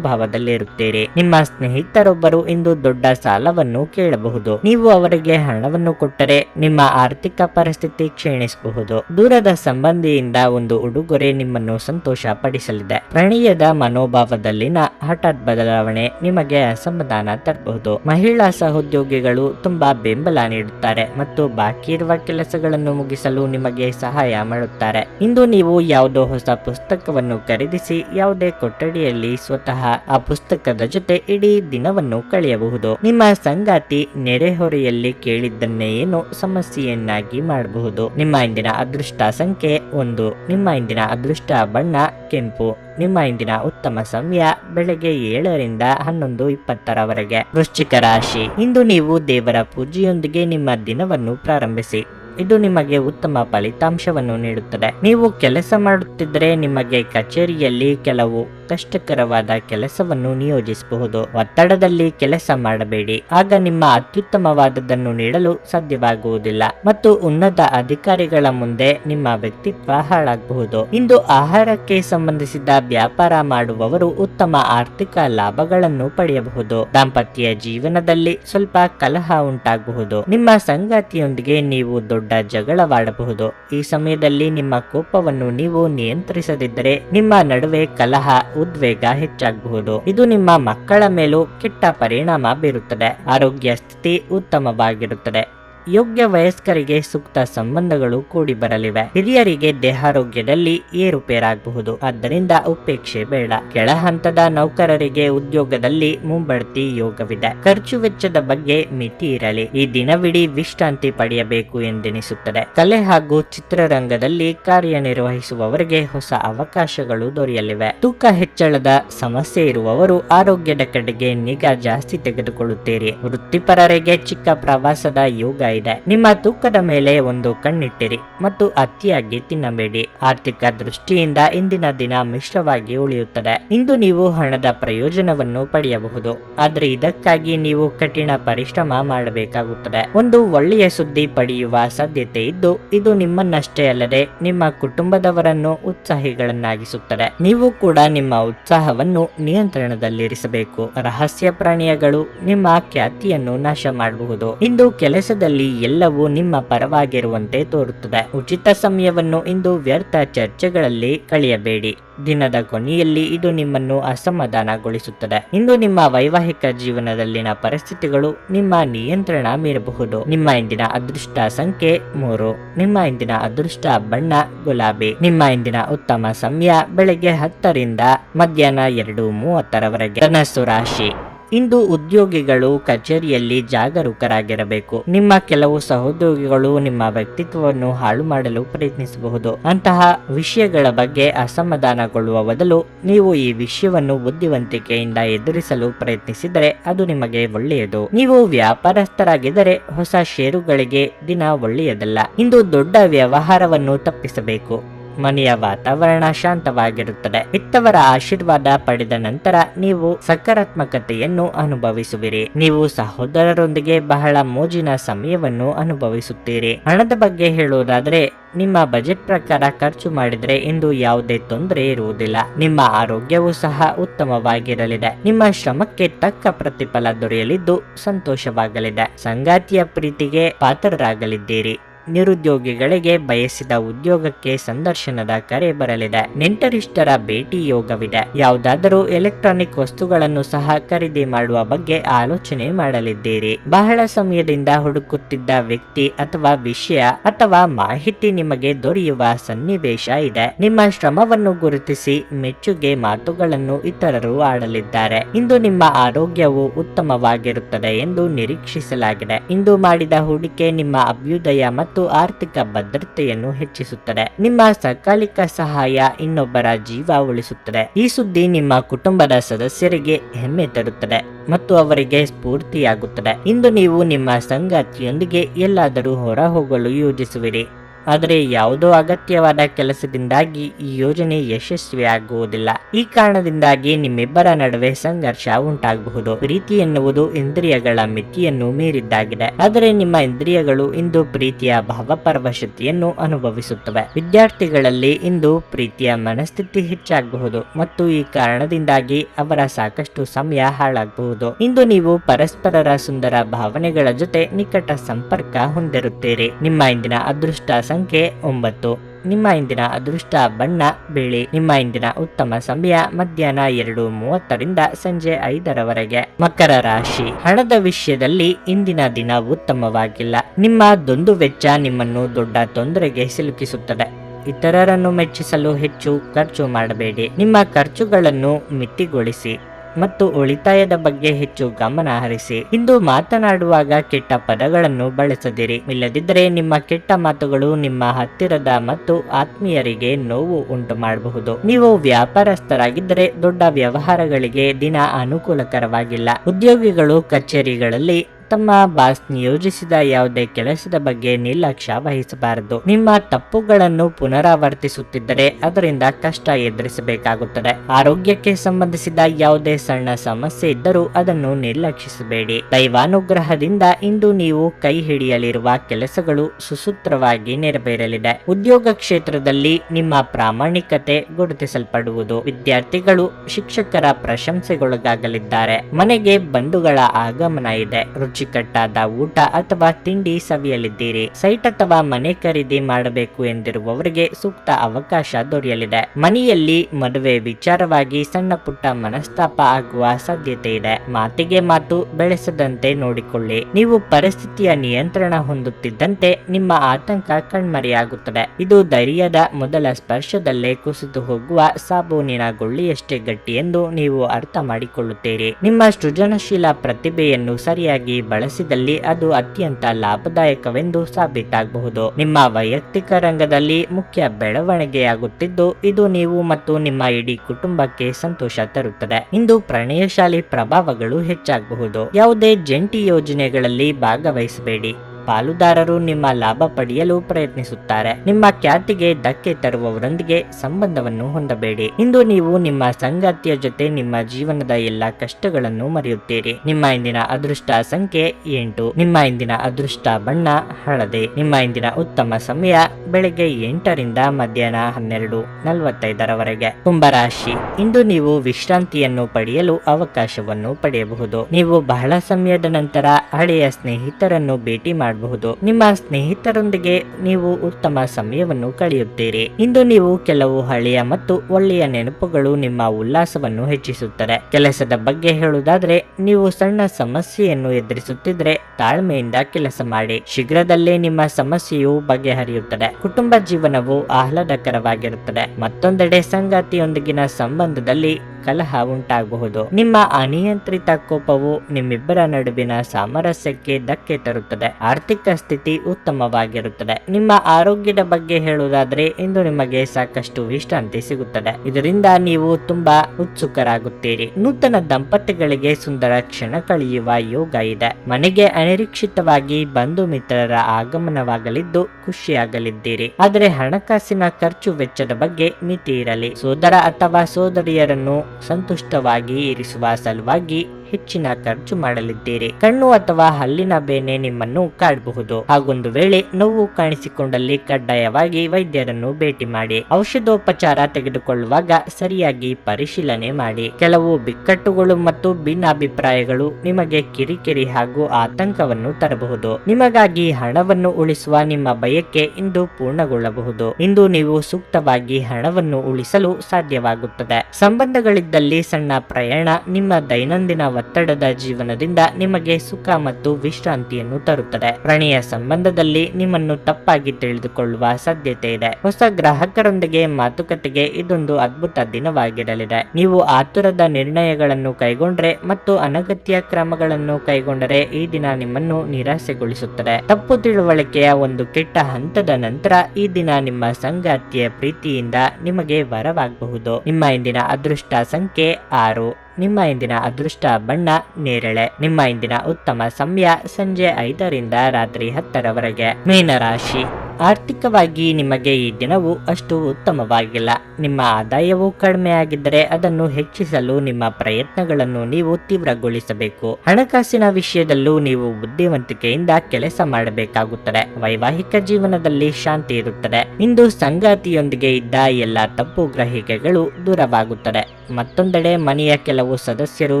ಮನೋಭಾವದಲ್ಲಿರುತ್ತೀರಿ ನಿಮ್ಮ ಸ್ನೇಹಿತರೊಬ್ಬರು ಇಂದು ದೊಡ್ಡ ಸಾಲವನ್ನು ಕೇಳಬಹುದು. ನೀವು ಅವರಿಗೆ ಹಣವನ್ನು ಕೊಟ್ಟರೆ ನಿಮ್ಮ ಆರ್ಥಿಕ ಪರಿಸ್ಥಿತಿ ಕ್ಷೀಣಿಸಬಹುದು. ದೂರದ ಸಂಬಂಧಿಯಿಂದ ಒಂದು ಉಡುಗೊರೆ ನಿಮ್ಮನ್ನು ಸಂತೋಷ ಪಡಿಸಲಿದೆ ಪ್ರಣಯದ ಮನೋಭಾವದಲ್ಲಿನ ಹಠಾತ್ ಬದಲಾವಣೆ ನಿಮಗೆ ಅಸಮಾಧಾನ ತರಬಹುದು. ಮಹಿಳಾ ಸಹೋದ್ಯೋಗಿಗಳು ತುಂಬಾ ಬೆಂಬಲ ನೀಡುತ್ತಾರೆ ಮತ್ತು ಬಾಕಿ ಇರುವ ಕೆಲಸಗಳನ್ನು ಮುಗಿಸಲು ನಿಮಗೆ ಸಹಾಯ ಮಾಡುತ್ತಾರೆ. ಇಂದು ನೀವು ಯಾವುದೋ ಹೊಸ ಪುಸ್ತಕವನ್ನು ಖರೀದಿಸಿ, ಯಾವುದೇ ಕೊಠಡಿಯಲ್ಲಿ ಸ್ವತಃ ಆ ಪುಸ್ತಕದ ಜೊತೆ ಇಡೀ ದಿನವನ್ನು ಕಳೆಯಬಹುದು. ನಿಮ್ಮ ಸಂಗಾತಿ ನೆರೆಹೊರೆಯಲ್ಲಿ ಕೇಳಿದ್ದನ್ನೇ ಏನು ಸಮಸ್ಯೆಯನ್ನಾಗಿ ಮಾಡಬಹುದು. ನಿಮ್ಮ ಇಂದಿನ ಅದೃಷ್ಟ ಸಂಖ್ಯೆ ಒಂದು. ನಿಮ್ಮ ಇಂದಿನ ಅದೃಷ್ಟ ಬಣ್ಣ ಕೆಂಪು. ನಿಮ್ಮ ಇಂದಿನ ಉತ್ತಮ ಸಮಯ ಬೆಳಗ್ಗೆ ಏಳರಿಂದ ಹನ್ನೊಂದು ಇಪ್ಪತ್ತರವರೆಗೆ. ವೃಶ್ಚಿಕ ರಾಶಿ. ಇಂದು ನೀವು ದೇವರ ಪೂಜೆಯೊಂದಿಗೆ ನಿಮ್ಮ ದಿನವನ್ನು ಪ್ರಾರಂಭಿಸಿ. ಇದು ನಿಮಗೆ ಉತ್ತಮ ಫಲಿತಾಂಶವನ್ನು ನೀಡುತ್ತದೆ. ನೀವು ಕೆಲಸ ಮಾಡುತ್ತಿದ್ದರೆ ನಿಮಗೆ ಕಚೇರಿಯಲ್ಲಿ ಕೆಲವು ಕಷ್ಟಕರವಾದ ಕೆಲಸವನ್ನು ನಿಯೋಜಿಸಬಹುದು. ಒತ್ತಡದಲ್ಲಿ ಕೆಲಸ ಮಾಡಬೇಡಿ. ಆಗ ನಿಮ್ಮ ಅತ್ಯುತ್ತಮವಾದದನ್ನು ನೀಡಲು ಸಾಧ್ಯವಾಗುವುದಿಲ್ಲ ಮತ್ತು ಉನ್ನತ ಅಧಿಕಾರಿಗಳ ಮುಂದೆ ನಿಮ್ಮ ವ್ಯಕ್ತಿತ್ವ ಹಾಳಾಗಬಹುದು. ಇಂದು ಆಹಾರಕ್ಕೆ ಸಂಬಂಧಿಸಿದ ವ್ಯಾಪಾರ ಮಾಡುವವರು ಉತ್ತಮ ಆರ್ಥಿಕ ಲಾಭಗಳನ್ನು ಪಡೆಯಬಹುದು. ದಾಂಪತ್ಯ ಜೀವನದಲ್ಲಿ ಸ್ವಲ್ಪ ಕಲಹ ಉಂಟಾಗಬಹುದು. ನಿಮ್ಮ ಸಂಗಾತಿಯೊಂದಿಗೆ ನೀವು ಜಗಳವಾಡಬಹುದು. ಈ ಸಮಯದಲ್ಲಿ ನಿಮ್ಮ ಕೋಪವನ್ನು ನೀವು ನಿಯಂತ್ರಿಸದಿದ್ದರೆ ನಿಮ್ಮ ನಡುವೆ ಕಲಹ, ಉದ್ವೇಗ ಹೆಚ್ಚಾಗಬಹುದು. ಇದು ನಿಮ್ಮ ಮಕ್ಕಳ ಮೇಲೂ ಕೆಟ್ಟ ಪರಿಣಾಮ ಬೀರುತ್ತದೆ. ಆರೋಗ್ಯ ಸ್ಥಿತಿ ಉತ್ತಮವಾಗಿರುತ್ತದೆ. ಯೋಗ್ಯ ವಯಸ್ಕರಿಗೆ ಸೂಕ್ತ ಸಂಬಂಧಗಳು ಕೂಡಿ ಬರಲಿವೆ. ಹಿರಿಯರಿಗೆ ದೇಹಾರೋಗ್ಯದಲ್ಲಿ ಏರುಪೇರಾಗಬಹುದು. ಆದ್ದರಿಂದ ಉಪೇಕ್ಷೆ ಬೇಡ. ಕೆಳ ಹಂತದ ನೌಕರರಿಗೆ ಉದ್ಯೋಗದಲ್ಲಿ ಮುಂಬಡ್ತಿ ಯೋಗವಿದೆ. ಖರ್ಚು ವೆಚ್ಚದ ಬಗ್ಗೆ ಮಿತಿ ಇರಲಿ. ಈ ದಿನವಿಡೀ ವಿಶ್ರಾಂತಿ ಪಡೆಯಬೇಕು ಎಂದೆನಿಸುತ್ತದೆ. ಕಲೆ ಹಾಗೂ ಚಿತ್ರರಂಗದಲ್ಲಿ ಕಾರ್ಯನಿರ್ವಹಿಸುವವರಿಗೆ ಹೊಸ ಅವಕಾಶಗಳು ದೊರೆಯಲಿವೆ. ತೂಕ ಹೆಚ್ಚಳದ ಸಮಸ್ಯೆ ಇರುವವರು ಆರೋಗ್ಯದ ಕಡೆಗೆ ನಿಗಾ ಜಾಸ್ತಿ ತೆಗೆದುಕೊಳ್ಳುತ್ತೀರಿ. ವೃತ್ತಿಪರರಿಗೆ ಚಿಕ್ಕ ಪ್ರವಾಸದ ಯೋಗ ಇದೆ. ನಿಮ್ಮ ತೂಕದ ಮೇಲೆ ಒಂದು ಕಣ್ಣಿಟ್ಟಿರಿ ಮತ್ತು ಅತಿಯಾಗಿ ತಿನ್ನಬೇಡಿ. ಆರ್ಥಿಕ ದೃಷ್ಟಿಯಿಂದ ಇಂದಿನ ದಿನ ಮಿಶ್ರವಾಗಿ ಉಳಿಯುತ್ತದೆ. ಇಂದು ನೀವು ಹಣದ ಪ್ರಯೋಜನವನ್ನು ಪಡೆಯಬಹುದು. ಆದರೆ ಇದಕ್ಕಾಗಿ ನೀವು ಕಠಿಣ ಪರಿಶ್ರಮ ಮಾಡಬೇಕಾಗುತ್ತದೆ. ಒಂದು ಒಳ್ಳೆಯ ಸುದ್ದಿ ಪಡೆಯುವ ಸಾಧ್ಯತೆ ಇದ್ದು, ಇದು ನಿಮ್ಮನ್ನಷ್ಟೇ ಅಲ್ಲದೆ ನಿಮ್ಮ ಕುಟುಂಬದವರನ್ನು ಉತ್ಸಾಹಿಗಳನ್ನಾಗಿಸುತ್ತದೆ. ನೀವು ಕೂಡ ನಿಮ್ಮ ಉತ್ಸಾಹವನ್ನು ನಿಯಂತ್ರಣದಲ್ಲಿರಿಸಬೇಕು. ರಹಸ್ಯ ಪ್ರಾಣಿಯಗಳು ನಿಮ್ಮ ಖ್ಯಾತಿಯನ್ನು ನಾಶ ಮಾಡಬಹುದು. ಇಂದು ಕೆಲಸದಲ್ಲಿ ಎಲ್ಲವೂ ನಿಮ್ಮ ಪರವಾಗಿರುವಂತೆ ತೋರುತ್ತದೆ. ಉಚಿತ ಸಮಯವನ್ನು ಇಂದು ವ್ಯರ್ಥ ಚರ್ಚೆಗಳಲ್ಲಿ ಕಳೆಯಬೇಡಿ. ದಿನದ ಕೊನೆಯಲ್ಲಿ ಇದು ನಿಮ್ಮನ್ನು ಅಸಮಾಧಾನಗೊಳಿಸುತ್ತದೆ. ಇಂದು ನಿಮ್ಮ ವೈವಾಹಿಕ ಜೀವನದಲ್ಲಿನ ಪರಿಸ್ಥಿತಿಗಳು ನಿಮ್ಮ ನಿಯಂತ್ರಣ ಮೀರಬಹುದು. ನಿಮ್ಮ ಇಂದಿನ ಅದೃಷ್ಟ ಸಂಖ್ಯೆ ಮೂರು. ನಿಮ್ಮ ಇಂದಿನ ಅದೃಷ್ಟ ಬಣ್ಣ ಗುಲಾಬಿ. ನಿಮ್ಮ ಇಂದಿನ ಉತ್ತಮ ಸಮಯ ಬೆಳಗ್ಗೆ ಹತ್ತರಿಂದ ಮಧ್ಯಾಹ್ನ ಎರಡು ಮೂವತ್ತರವರೆಗೆ. ಧನಸ್ಸು ರಾಶಿ. ಇಂದು ಉದ್ಯೋಗಿಗಳು ಕಚೇರಿಯಲ್ಲಿ ಜಾಗರೂಕರಾಗಿರಬೇಕು. ನಿಮ್ಮ ಕೆಲವು ಸಹೋದ್ಯೋಗಿಗಳು ನಿಮ್ಮ ವ್ಯಕ್ತಿತ್ವವನ್ನು ಹಾಳು ಮಾಡಲು ಪ್ರಯತ್ನಿಸಬಹುದು. ಅಂತಹ ವಿಷಯಗಳ ಬಗ್ಗೆ ಅಸಮಾಧಾನಗೊಳ್ಳುವ ಬದಲು ನೀವು ಈ ವಿಷಯವನ್ನು ಬುದ್ಧಿವಂತಿಕೆಯಿಂದ ಎದುರಿಸಲು ಪ್ರಯತ್ನಿಸಿದರೆ ಅದು ನಿಮಗೆ ಒಳ್ಳೆಯದು. ನೀವು ವ್ಯಾಪಾರಸ್ಥರಾಗಿದ್ದರೆ ಹೊಸ ಷೇರುಗಳಿಗೆ ದಿನ ಒಳ್ಳೆಯದಲ್ಲ. ಇಂದು ದೊಡ್ಡ ವ್ಯವಹಾರವನ್ನು ತಪ್ಪಿಸಬೇಕು. ಮನೆಯ ವಾತಾವರಣ ಶಾಂತವಾಗಿರುತ್ತದೆ. ಇತ್ತವರ ಆಶೀರ್ವಾದ ಪಡೆದ ನಂತರ ನೀವು ಸಕಾರಾತ್ಮಕತೆಯನ್ನು ಅನುಭವಿಸುವಿರಿ. ನೀವು ಸಹೋದರರೊಂದಿಗೆ ಬಹಳ ಮೋಜಿನ ಸಮಯವನ್ನು ಅನುಭವಿಸುತ್ತೀರಿ. ಹಣದ ಬಗ್ಗೆ ಹೇಳುವುದಾದರೆ, ನಿಮ್ಮ ಬಜೆಟ್ ಪ್ರಕಾರ ಖರ್ಚು ಮಾಡಿದ್ರೆ ಇಂದು ಯಾವುದೇ ತೊಂದರೆ ಇರುವುದಿಲ್ಲ. ನಿಮ್ಮ ಆರೋಗ್ಯವು ಸಹ ಉತ್ತಮವಾಗಿರಲಿದೆ. ನಿಮ್ಮ ಶ್ರಮಕ್ಕೆ ತಕ್ಕ ಪ್ರತಿಫಲ ದೊರೆಯಲಿದ್ದು ಸಂತೋಷವಾಗಲಿದೆ. ಸಂಗಾತಿಯ ಪ್ರೀತಿಗೆ ಪಾತ್ರರಾಗಲಿದ್ದೀರಿ. ನಿರುದ್ಯೋಗಿಗಳಿಗೆ ಬಯಸಿದ ಉದ್ಯೋಗಕ್ಕೆ ಸಂದರ್ಶನದ ಕರೆ ಬರಲಿದೆ. ನೆಂಟರಿಷ್ಟರ ಭೇಟಿ ಯೋಗವಿದೆ. ಯಾವುದಾದರೂ ಎಲೆಕ್ಟ್ರಾನಿಕ್ ವಸ್ತುಗಳನ್ನು ಸಹ ಖರೀದಿ ಮಾಡುವ ಬಗ್ಗೆ ಆಲೋಚನೆ ಮಾಡಲಿದ್ದೀರಿ. ಬಹಳ ಸಮಯದಿಂದ ಹುಡುಕುತ್ತಿದ್ದ ವ್ಯಕ್ತಿ ಅಥವಾ ವಿಷಯ ಅಥವಾ ಮಾಹಿತಿ ನಿಮಗೆ ದೊರೆಯುವ ಸನ್ನಿವೇಶ ಇದೆ. ನಿಮ್ಮ ಶ್ರಮವನ್ನು ಗುರುತಿಸಿ ಮೆಚ್ಚುಗೆ ಮಾತುಗಳನ್ನು ಇತರರು ಆಡಲಿದ್ದಾರೆ. ಇಂದು ನಿಮ್ಮ ಆರೋಗ್ಯವು ಉತ್ತಮವಾಗಿರುತ್ತದೆ ಎಂದು ನಿರೀಕ್ಷಿಸಲಾಗಿದೆ. ಇಂದು ಮಾಡಿದ ಹೂಡಿಕೆ ನಿಮ್ಮ ಅಭ್ಯುದಯ ಮತ್ತು ಆರ್ಥಿಕ ಭದ್ರತೆಯನ್ನು ಹೆಚ್ಚಿಸುತ್ತದೆ. ನಿಮ್ಮ ಸಕಾಲಿಕ ಸಹಾಯ ಇನ್ನೊಬ್ಬರ ಜೀವ ಉಳಿಸುತ್ತದೆ. ಈ ಸುದ್ದಿ ನಿಮ್ಮ ಕುಟುಂಬದ ಸದಸ್ಯರಿಗೆ ಹೆಮ್ಮೆ ತರುತ್ತದೆ ಮತ್ತು ಅವರಿಗೆ ಸ್ಫೂರ್ತಿಯಾಗುತ್ತದೆ. ಇಂದು ನೀವು ನಿಮ್ಮ ಸಂಗಾತಿಯೊಂದಿಗೆ ಎಲ್ಲಾದರೂ ಹೊರ ಹೋಗಲು ಯೋಜಿಸುವಿರಿ. ಆದರೆ ಯಾವುದೋ ಅಗತ್ಯವಾದ ಕೆಲಸದಿಂದಾಗಿ ಈ ಯೋಜನೆ ಯಶಸ್ವಿಯಾಗುವುದಿಲ್ಲ. ಈ ಕಾರಣದಿಂದಾಗಿ ನಿಮ್ಮಿಬ್ಬರ ನಡುವೆ ಸಂಘರ್ಷ ಉಂಟಾಗಬಹುದು. ಪ್ರೀತಿ ಎನ್ನುವುದು ಇಂದ್ರಿಯಗಳ ಮಿತಿಯನ್ನು ಮೀರಿದ್ದಾಗಿದೆ. ಆದರೆ ನಿಮ್ಮ ಇಂದ್ರಿಯಗಳು ಇಂದು ಪ್ರೀತಿಯ ಭಾವಪರವಶತೆಯನ್ನು ಅನುಭವಿಸುತ್ತವೆ. ವಿದ್ಯಾರ್ಥಿಗಳಲ್ಲಿ ಇಂದು ಪ್ರೀತಿಯ ಮನಸ್ಥಿತಿ ಹೆಚ್ಚಾಗಬಹುದು ಮತ್ತು ಈ ಕಾರಣದಿಂದಾಗಿ ಅವರ ಸಾಕಷ್ಟು ಸಮಯ ಹಾಳಾಗಬಹುದು. ಇಂದು ನೀವು ಪರಸ್ಪರರ ಸುಂದರ ಭಾವನೆಗಳ ಜೊತೆ ನಿಕಟ ಸಂಪರ್ಕ ಹೊಂದಿರುತ್ತೀರಿ. ನಿಮ್ಮ ಇಂದಿನ ಅದೃಷ್ಟ ಸಂಖ್ಯೆ ಒಂಬತ್ತು. ನಿಮ್ಮ ಇಂದಿನ ಅದೃಷ್ಟ ಬಣ್ಣ, ಬಿಳಿ. ನಿಮ್ಮ ಇಂದಿನ ಉತ್ತಮ ಸಮಯ ಮಧ್ಯಾಹ್ನ ಎರಡು ಮೂವತ್ತರಿಂದ ಸಂಜೆ ಐದರವರೆಗೆ. ಮಕರ ರಾಶಿ. ಹಣದ ವಿಷಯದಲ್ಲಿ ಇಂದಿನ ದಿನ ಉತ್ತಮವಾಗಿಲ್ಲ. ನಿಮ್ಮ ದೊಂದು ವೆಚ್ಚ ನಿಮ್ಮನ್ನು ದೊಡ್ಡ ತೊಂದರೆಗೆ ಸಿಲುಕಿಸುತ್ತದೆ. ಇತರರನ್ನು ಮೆಚ್ಚಿಸಲು ಹೆಚ್ಚು ಖರ್ಚು ಮಾಡಬೇಡಿ. ನಿಮ್ಮ ಖರ್ಚುಗಳನ್ನು ಮಿತಿಗೊಳಿಸಿ. ಮತ್ತು ಉಳಿತಾಯದ ಬಗ್ಗೆ ಹೆಚ್ಚು ಗಮನ ಹರಿಸಿ. ಇಂದು ಮಾತನಾಡುವಾಗ ಕೆಟ್ಟ ಪದಗಳನ್ನು ಬಳಸದಿರಿ. ಇಲ್ಲದಿದ್ದರೆ ನಿಮ್ಮ ಕೆಟ್ಟ ಮಾತುಗಳು ನಿಮ್ಮ ಹತ್ತಿರದ ಮತ್ತು ಆತ್ಮೀಯರಿಗೆ ನೋವು ಉಂಟು ಮಾಡಬಹುದು ನೀವು ವ್ಯಾಪಾರಸ್ಥರಾಗಿದ್ದರೆ ದೊಡ್ಡ ವ್ಯವಹಾರಗಳಿಗೆ ದಿನ ಅನುಕೂಲಕರವಾಗಿಲ್ಲ. ಉದ್ಯೋಗಿಗಳು ಕಚೇರಿಗಳಲ್ಲಿ ತಮ್ಮ ಬಾಸ್ ನಿಯೋಜಿಸಿದ ಯಾವುದೇ ಕೆಲಸದ ಬಗ್ಗೆ ನಿರ್ಲಕ್ಷ್ಯ ವಹಿಸಬಾರದು. ನಿಮ್ಮ ತಪ್ಪುಗಳನ್ನು ಪುನರಾವರ್ತಿಸುತ್ತಿದ್ದರೆ ಅದರಿಂದ ಕಷ್ಟ ಎದುರಿಸಬೇಕಾಗುತ್ತದೆ. ಆರೋಗ್ಯಕ್ಕೆ ಸಂಬಂಧಿಸಿದ ಯಾವುದೇ ಸಣ್ಣ ಸಮಸ್ಯೆ ಇದ್ದರೂ ಅದನ್ನು ನಿರ್ಲಕ್ಷಿಸಬೇಡಿ. ದೈವಾನುಗ್ರಹದಿಂದ ಇಂದು ನೀವು ಕೈ ಹಿಡಿಯಲಿರುವ ಕೆಲಸಗಳು ಸುಸೂತ್ರವಾಗಿ ನೆರವೇರಲಿದೆ. ಉದ್ಯೋಗ ಕ್ಷೇತ್ರದಲ್ಲಿ ನಿಮ್ಮ ಪ್ರಾಮಾಣಿಕತೆ ಗುರುತಿಸಲ್ಪಡುವುದು. ವಿದ್ಯಾರ್ಥಿಗಳು, ಶಿಕ್ಷಕರ ಪ್ರಶಂಸೆಗೊಳಗಾಗಲಿದ್ದಾರೆ. ಮನೆಗೆ ಬಂಧುಗಳ ಆಗಮನ ಇದೆ. ರುಚಿಕಟ್ಟಾದ ಊಟ ಅಥವಾ ತಿಂಡಿ ಸವಿಯಲಿದ್ದೀರಿ. ಸೈಟ್ ಅಥವಾ ಮನೆ ಖರೀದಿ ಮಾಡಬೇಕು ಎಂದಿರುವವರಿಗೆ ಸೂಕ್ತ ಅವಕಾಶ ದೊರೆಯಲಿದೆ. ಮನೆಯಲ್ಲಿ ಮದುವೆ ವಿಚಾರವಾಗಿ ಸಣ್ಣ ಪುಟ್ಟ ಮನಸ್ತಾಪ ಆಗುವ ಸಾಧ್ಯತೆ ಇದೆ. ಮಾತಿಗೆ ಮಾತು ಬೆಳೆಸದಂತೆ ನೋಡಿಕೊಳ್ಳಿ. ನೀವು ಪರಿಸ್ಥಿತಿಯ ನಿಯಂತ್ರಣ ಹೊಂದುತ್ತಿದ್ದಂತೆ ನಿಮ್ಮ ಆತಂಕ ಕಣ್ಮರೆಯಾಗುತ್ತದೆ. ಇದು ಧೈರ್ಯದ ಮೊದಲ ಸ್ಪರ್ಶದಲ್ಲೇ ಕುಸಿದು ಹೋಗುವ ಸಾಬೂನಿನ ಗುಳ್ಳಿಯಷ್ಟೇ ಗಟ್ಟಿ ಎಂದು ನೀವು ಅರ್ಥ ಮಾಡಿಕೊಳ್ಳುತ್ತೀರಿ. ನಿಮ್ಮ ಸೃಜನಶೀಲ ಪ್ರತಿಭೆಯನ್ನು ಸರಿಯಾಗಿ ಬಳಸಿದಲ್ಲಿ ಅದು ಅತ್ಯಂತ ಲಾಭದಾಯಕವೆಂದು ಸಾಬೀತಾಗಬಹುದು. ನಿಮ್ಮ ವೈಯಕ್ತಿಕ ರಂಗದಲ್ಲಿ ಮುಖ್ಯ ಬೆಳವಣಿಗೆಯಾಗುತ್ತಿದ್ದು, ಇದು ನೀವು ಮತ್ತು ನಿಮ್ಮ ಇಡೀ ಕುಟುಂಬಕ್ಕೆ ಸಂತೋಷ ತರುತ್ತದೆ. ಇಂದು ಪ್ರಣಯಶಾಲಿ ಪ್ರಭಾವಗಳು ಹೆಚ್ಚಾಗಬಹುದು. ಯಾವುದೇ ಜಂಟಿ ಯೋಜನೆಗಳಲ್ಲಿ ಭಾಗವಹಿಸಬೇಡಿ. ಪಾಲುದಾರರು ನಿಮ್ಮ ಲಾಭ ಪಡೆಯಲು ಪ್ರಯತ್ನಿಸುತ್ತಾರೆ. ನಿಮ್ಮ ಖ್ಯಾತಿಗೆ ಧಕ್ಕೆ ತರುವವರೊಂದಿಗೆ ಸಂಬಂಧವನ್ನು ಹೊಂದಬೇಡಿ. ಇಂದು ನೀವು ನಿಮ್ಮ ಸಂಗಾತಿಯ ಜೊತೆ ನಿಮ್ಮ ಜೀವನದ ಎಲ್ಲಾ ಕಷ್ಟಗಳನ್ನು ಮರೆಯುತ್ತೀರಿ. ನಿಮ್ಮ ಇಂದಿನ ಅದೃಷ್ಟ ಸಂಖ್ಯೆ ಎಂಟು. ನಿಮ್ಮ ಇಂದಿನ ಅದೃಷ್ಟ ಬಣ್ಣ ಹಳದಿ. ನಿಮ್ಮ ಇಂದಿನ ಉತ್ತಮ ಸಮಯ ಬೆಳಗ್ಗೆ ಎಂಟರಿಂದ ಮಧ್ಯಾಹ್ನ ಹನ್ನೆರಡು ನಲವತ್ತೈದರವರೆಗೆ. ಕುಂಭರಾಶಿ. ಇಂದು ನೀವು ವಿಶ್ರಾಂತಿಯನ್ನು ಪಡೆಯಲು ಅವಕಾಶವನ್ನು ಪಡೆಯಬಹುದು. ನೀವು ಬಹಳ ಸಮಯದ ನಂತರ ಹಳೆಯ ಸ್ನೇಹಿತರನ್ನು ಭೇಟಿ ಮಾಡಬಹುದು. ನಿಮ್ಮ ಸ್ನೇಹಿತರೊಂದಿಗೆ ನೀವು ಉತ್ತಮ ಸಮಯವನ್ನು ಕಳೆಯುತ್ತೀರಿ. ಇಂದು ನೀವು ಕೆಲವು ಹಳೆಯ ಮತ್ತು ಒಳ್ಳೆಯ ನೆನಪುಗಳು ನಿಮ್ಮ ಉಲ್ಲಾಸವನ್ನು ಹೆಚ್ಚಿಸುತ್ತದೆ ಕೆಲಸದ ಬಗ್ಗೆ ಹೇಳುವುದಾದ್ರೆ, ನೀವು ಸಣ್ಣ ಸಮಸ್ಯೆಯನ್ನು ಎದುರಿಸುತ್ತಿದ್ರೆ ತಾಳ್ಮೆಯಿಂದ ಕೆಲಸ ಮಾಡಿ. ಶೀಘ್ರದಲ್ಲೇ ನಿಮ್ಮ ಸಮಸ್ಯೆಯು ಬಗೆಹರಿಯುತ್ತದೆ. ಕುಟುಂಬ ಜೀವನವು ಆಹ್ಲಾದಕರವಾಗಿರುತ್ತದೆ. ಮತ್ತೊಂದೆಡೆ ಸಂಗಾತಿಯೊಂದಿಗಿನ ಸಂಬಂಧದಲ್ಲಿ ಕಲಹ ಉಂಟಾಗಬಹುದು. ನಿಮ್ಮ ಅನಿಯಂತ್ರಿತ ಕೋಪವು ನಿಮ್ಮಿಬ್ಬರ ನಡುವಿನ ಸಾಮರಸ್ಯಕ್ಕೆ ಧಕ್ಕೆ ತರುತ್ತದೆ. ಆರ್ಥಿಕ ಸ್ಥಿತಿ ಉತ್ತಮವಾಗಿರುತ್ತದೆ. ನಿಮ್ಮ ಆರೋಗ್ಯದ ಬಗ್ಗೆ ಹೇಳುವುದಾದ್ರೆ, ಇಂದು ನಿಮಗೆ ಸಾಕಷ್ಟು ವಿಶ್ರಾಂತಿ ಸಿಗುತ್ತದೆ. ಇದರಿಂದ ನೀವು ತುಂಬಾ ಉತ್ಸುಕರಾಗುತ್ತೀರಿ. ನೂತನ ದಂಪತಿಗಳಿಗೆ ಸುಂದರ ಕ್ಷಣ ಕಳೆಯುವ ಯೋಗ ಇದೆ. ಮನೆಗೆ ಅನಿರೀಕ್ಷಿತವಾಗಿ ಬಂಧು ಮಿತ್ರರ ಆಗಮನವಾಗಲಿದ್ದು ಖುಷಿಯಾಗಲಿದ್ದೀರಿ. ಆದರೆ ಹಣಕಾಸಿನ ಖರ್ಚು ವೆಚ್ಚದ ಬಗ್ಗೆ ಮಿತಿ ಇರಲಿ ಸೋದರ ಅಥವಾ ಸೋದರಿಯರನ್ನು ಸಂತುಷ್ಟವಾಗಿ ಇರಿಸುವ ಸಲುವಾಗಿ ಹೆಚ್ಚಿನ ಖರ್ಚು ಮಾಡಲಿದ್ದೀರಿ. ಕಣ್ಣು ಅಥವಾ ಹಲ್ಲಿನ ಬೇನೆ ನಿಮ್ಮನ್ನು ಕಾಡಬಹುದು. ಹಾಗೊಂದು ವೇಳೆ ನೋವು ಕಾಣಿಸಿಕೊಂಡಲ್ಲಿ ಕಡ್ಡಾಯವಾಗಿ ವೈದ್ಯರನ್ನು ಭೇಟಿ ಮಾಡಿ. ಔಷಧೋಪಚಾರ ತೆಗೆದುಕೊಳ್ಳುವಾಗ ಸರಿಯಾಗಿ ಪರಿಶೀಲನೆ ಮಾಡಿ. ಕೆಲವು ಬಿಕ್ಕಟ್ಟುಗಳು ಮತ್ತು ಭಿನ್ನಾಭಿಪ್ರಾಯಗಳು ನಿಮಗೆ ಕಿರಿಕಿರಿ ಹಾಗೂ ಆತಂಕವನ್ನು ತರಬಹುದು. ನಿಮಗಾಗಿ ಹಣವನ್ನು ಉಳಿಸುವ ನಿಮ್ಮ ಬಯಕೆ ಇಂದು ಪೂರ್ಣಗೊಳ್ಳಬಹುದು. ಇಂದು ನೀವು ಸೂಕ್ತವಾಗಿ ಹಣವನ್ನು ಉಳಿಸಲು ಸಾಧ್ಯವಾಗುತ್ತದೆ. ಸಂಬಂಧಗಳಿದ್ದಲ್ಲಿ ಸಣ್ಣ ಪ್ರಯಾಣ ನಿಮ್ಮ ದೈನಂದಿನ ಒತ್ತಡದ ಜೀವನದಿಂದ ನಿಮಗೆ ಸುಖ ಮತ್ತು ವಿಶ್ರಾಂತಿಯನ್ನು ತರುತ್ತದೆ. ಪ್ರಣಯ ಸಂಬಂಧದಲ್ಲಿ ನಿಮ್ಮನ್ನು ತಪ್ಪಾಗಿ ತಿಳಿದುಕೊಳ್ಳುವ ಸಾಧ್ಯತೆ ಇದೆ. ಹೊಸ ಗ್ರಾಹಕರೊಂದಿಗೆ ಮಾತುಕತೆಗೆ ಇದೊಂದು ಅದ್ಭುತ ದಿನವಾಗಿರಲಿದೆ. ನೀವು ಆತುರದ ನಿರ್ಣಯಗಳನ್ನು ಕೈಗೊಂಡ್ರೆ ಮತ್ತು ಅನಗತ್ಯ ಕ್ರಮಗಳನ್ನು ಕೈಗೊಂಡರೆ ಈ ದಿನ ನಿಮ್ಮನ್ನು ನಿರಾಸೆಗೊಳಿಸುತ್ತದೆ. ತಪ್ಪು ತಿಳುವಳಿಕೆಯ ಒಂದು ಕೆಟ್ಟ ಹಂತದ ನಂತರ ಈ ದಿನ ನಿಮ್ಮ ಸಂಗಾತಿಯ ಪ್ರೀತಿಯಿಂದ ನಿಮಗೆ ವರವಾಗಬಹುದು. ನಿಮ್ಮ ಇಂದಿನ ಅದೃಷ್ಟ ಸಂಖ್ಯೆ ಆರು. ನಿಮ್ಮ ಇಂದಿನ ಅದೃಷ್ಟ ಬಣ್ಣ ನೇರಳೆ. ನಿಮ್ಮ ಇಂದಿನ ಉತ್ತಮ ಸಮಯ ಸಂಜೆ ಐದರಿಂದ ರಾತ್ರಿ ಹತ್ತರವರೆಗೆ. ಮೀನರಾಶಿ. ಆರ್ಥಿಕವಾಗಿ ನಿಮಗೆ ಈ ದಿನವು ಅಷ್ಟು ಉತ್ತಮವಾಗಿಲ್ಲ. ನಿಮ್ಮ ಆದಾಯವು ಕಡಿಮೆಯಾಗಿದ್ದರೆ ಅದನ್ನು ಹೆಚ್ಚಿಸಲು ನಿಮ್ಮ ಪ್ರಯತ್ನಗಳನ್ನು ನೀವು ತೀವ್ರಗೊಳಿಸಬೇಕು. ಹಣಕಾಸಿನ ವಿಷಯದಲ್ಲೂ ನೀವು ಬುದ್ಧಿವಂತಿಕೆಯಿಂದ ಕೆಲಸ ಮಾಡಬೇಕಾಗುತ್ತದೆ. ವೈವಾಹಿಕ ಜೀವನದಲ್ಲಿ ಶಾಂತಿ ಇರುತ್ತದೆ. ಇಂದು ಸಂಗಾತಿಯೊಂದಿಗೆ ಇದ್ದ ಎಲ್ಲ ತಪ್ಪು ಗ್ರಹಿಕೆಗಳು ದೂರವಾಗುತ್ತದೆ. ಮತ್ತೊಂದೆಡೆ ಮನೆಯ ಕೆಲವು ಸದಸ್ಯರು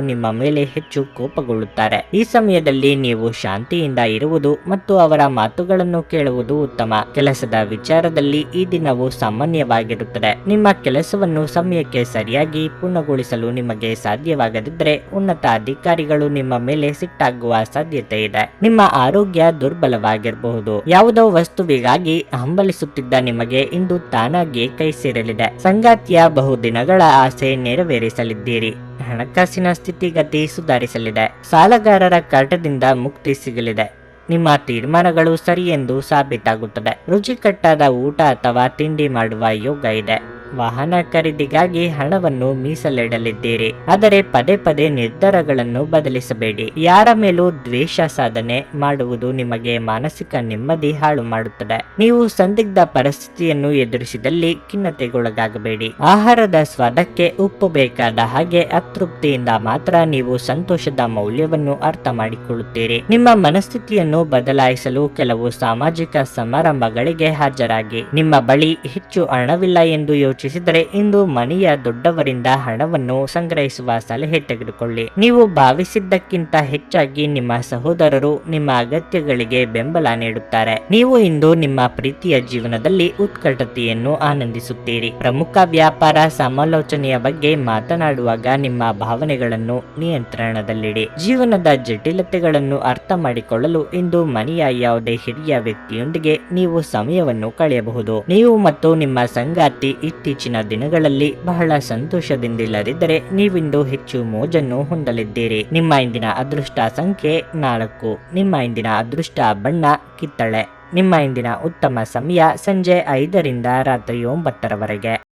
ನಿಮ್ಮ ಮೇಲೆ ಹೆಚ್ಚು ಕೋಪಗೊಳ್ಳುತ್ತಾರೆ. ಈ ಸಮಯದಲ್ಲಿ ನೀವು ಶಾಂತಿಯಿಂದ ಇರುವುದು ಮತ್ತು ಅವರ ಮಾತುಗಳನ್ನು ಕೇಳುವುದು ಉತ್ತಮ. ಕೆಲಸದ ವಿಚಾರದಲ್ಲಿ ಈ ದಿನವು ಸಾಮಾನ್ಯವಾಗಿರುತ್ತದೆ. ನಿಮ್ಮ ಕೆಲಸವನ್ನು ಸಮಯಕ್ಕೆ ಸರಿಯಾಗಿ ಪೂರ್ಣಗೊಳಿಸಲು ನಿಮಗೆ ಸಾಧ್ಯವಾಗದಿದ್ದರೆ ಉನ್ನತ ಅಧಿಕಾರಿಗಳು ನಿಮ್ಮ ಮೇಲೆ ಸಿಟ್ಟಾಗುವ ಸಾಧ್ಯತೆ ಇದೆ. ನಿಮ್ಮ ಆರೋಗ್ಯ ದುರ್ಬಲವಾಗಿರಬಹುದು. ಯಾವುದೋ ವಸ್ತುವಿಗಾಗಿ ಹಂಬಲಿಸುತ್ತಿದ್ದ ನಿಮಗೆ ಇಂದು ತಾನಾಗಿ ಕೈ ಸೇರಲಿದೆ. ಸಂಗಾತಿಯ ಬಹುದಿನಗಳ ಆಸೆ ನೆರವೇರಿಸಲಿದ್ದೀರಿ. ಹಣಕಾಸಿನ ಸ್ಥಿತಿಗತಿ ಸುಧಾರಿಸಲಿದೆ. ಸಾಲಗಾರರ ಕಾಟದಿಂದ ಮುಕ್ತಿ ಸಿಗಲಿದೆ. ನಿಮ್ಮ ತೀರ್ಮಾನಗಳು ಸರಿ ಎಂದು ಸಾಬೀತಾಗುತ್ತದೆ. ರುಚಿಕಟ್ಟಾದ ಊಟ ಅಥವಾ ತಿಂಡಿ ಮಾಡುವ ಯೋಗ ಇದೆ. ವಾಹನ ಖರೀದಿಗಾಗಿ ಹಣವನ್ನು ಮೀಸಲಿಡಲಿದ್ದೀರಿ. ಆದರೆ ಪದೇ ಪದೇ ನಿರ್ಧಾರಗಳನ್ನು ಬದಲಿಸಬೇಡಿ. ಯಾರ ಮೇಲೂ ದ್ವೇಷ ಸಾಧನೆ ಮಾಡುವುದು ನಿಮಗೆ ಮಾನಸಿಕ ನೆಮ್ಮದಿ ಹಾಳು ಮಾಡುತ್ತದೆ. ನೀವು ಸಂದಿಗ್ಧ ಪರಿಸ್ಥಿತಿಯನ್ನು ಎದುರಿಸಿದಲ್ಲಿ ಖಿನ್ನತೆಗೊಳಗಾಗಬೇಡಿ. ಆಹಾರದ ಸ್ವಾದಕ್ಕೆ ಉಪ್ಪು ಬೇಕಾದ ಹಾಗೆ ಅತೃಪ್ತಿಯಿಂದ ಮಾತ್ರ ನೀವು ಸಂತೋಷದ ಮೌಲ್ಯವನ್ನು ಅರ್ಥ ಮಾಡಿಕೊಳ್ಳುತ್ತೀರಿ. ನಿಮ್ಮ ಮನಸ್ಥಿತಿಯನ್ನು ಬದಲಾಯಿಸಲು ಕೆಲವು ಸಾಮಾಜಿಕ ಸಮಾರಂಭಗಳಿಗೆ ಹಾಜರಾಗಿ. ನಿಮ್ಮ ಬಳಿ ಹೆಚ್ಚು ಹಣವಿಲ್ಲ ಎಂದು ಯೋಚಿಸಿದರೆ ಇಂದು ಮನೆಯ ದೊಡ್ಡವರಿಂದ ಹಣವನ್ನು ಸಂಗ್ರಹಿಸುವ ಸಲಹೆ ತೆಗೆದುಕೊಳ್ಳಿ. ನೀವು ಭಾವಿಸಿದ್ದಕ್ಕಿಂತ ಹೆಚ್ಚಾಗಿ ನಿಮ್ಮ ಸಹೋದರರು ನಿಮ್ಮ ಅಗತ್ಯಗಳಿಗೆ ಬೆಂಬಲ ನೀಡುತ್ತಾರೆ. ನೀವು ಇಂದು ನಿಮ್ಮ ಪ್ರೀತಿಯ ಜೀವನದಲ್ಲಿ ಉತ್ಕಟತೆಯನ್ನು ಆನಂದಿಸುತ್ತೀರಿ. ಪ್ರಮುಖ ವ್ಯಾಪಾರ ಸಮಾಲೋಚನೆಯ ಬಗ್ಗೆ ಮಾತನಾಡುವಾಗ ನಿಮ್ಮ ಭಾವನೆಗಳನ್ನು ನಿಯಂತ್ರಣದಲ್ಲಿಡಿ. ಜೀವನದ ಜಟಿಲತೆಗಳನ್ನು ಅರ್ಥ ಮಾಡಿಕೊಳ್ಳಲು ಇಂದು ಮನೆಯ ಯಾವುದೇ ಹಿರಿಯ ವ್ಯಕ್ತಿಯೊಂದಿಗೆ ನೀವು ಸಮಯವನ್ನು ಕಳೆಯಬಹುದು. ನೀವು ಮತ್ತು ನಿಮ್ಮ ಸಂಗಾತಿ ಇತ್ತೀಚಿನ ದಿನಗಳಲ್ಲಿ ಬಹಳ ಸಂತೋಷದಿಂದಿಲ್ಲದಿದ್ದರೆ ನೀವಿಂದು ಹೆಚ್ಚು ಮೋಜನ್ನು ಹೊಂದಲಿದ್ದೀರಿ. ನಿಮ್ಮ ಇಂದಿನ ಅದೃಷ್ಟ ಸಂಖ್ಯೆ ನಾಲ್ಕು. ನಿಮ್ಮ ಇಂದಿನ ಅದೃಷ್ಟ ಬಣ್ಣ ಕಿತ್ತಳೆ. ನಿಮ್ಮ ಇಂದಿನ ಉತ್ತಮ ಸಮಯ ಸಂಜೆ ಐದರಿಂದ ರಾತ್ರಿ ಒಂಬತ್ತರವರೆಗೆ.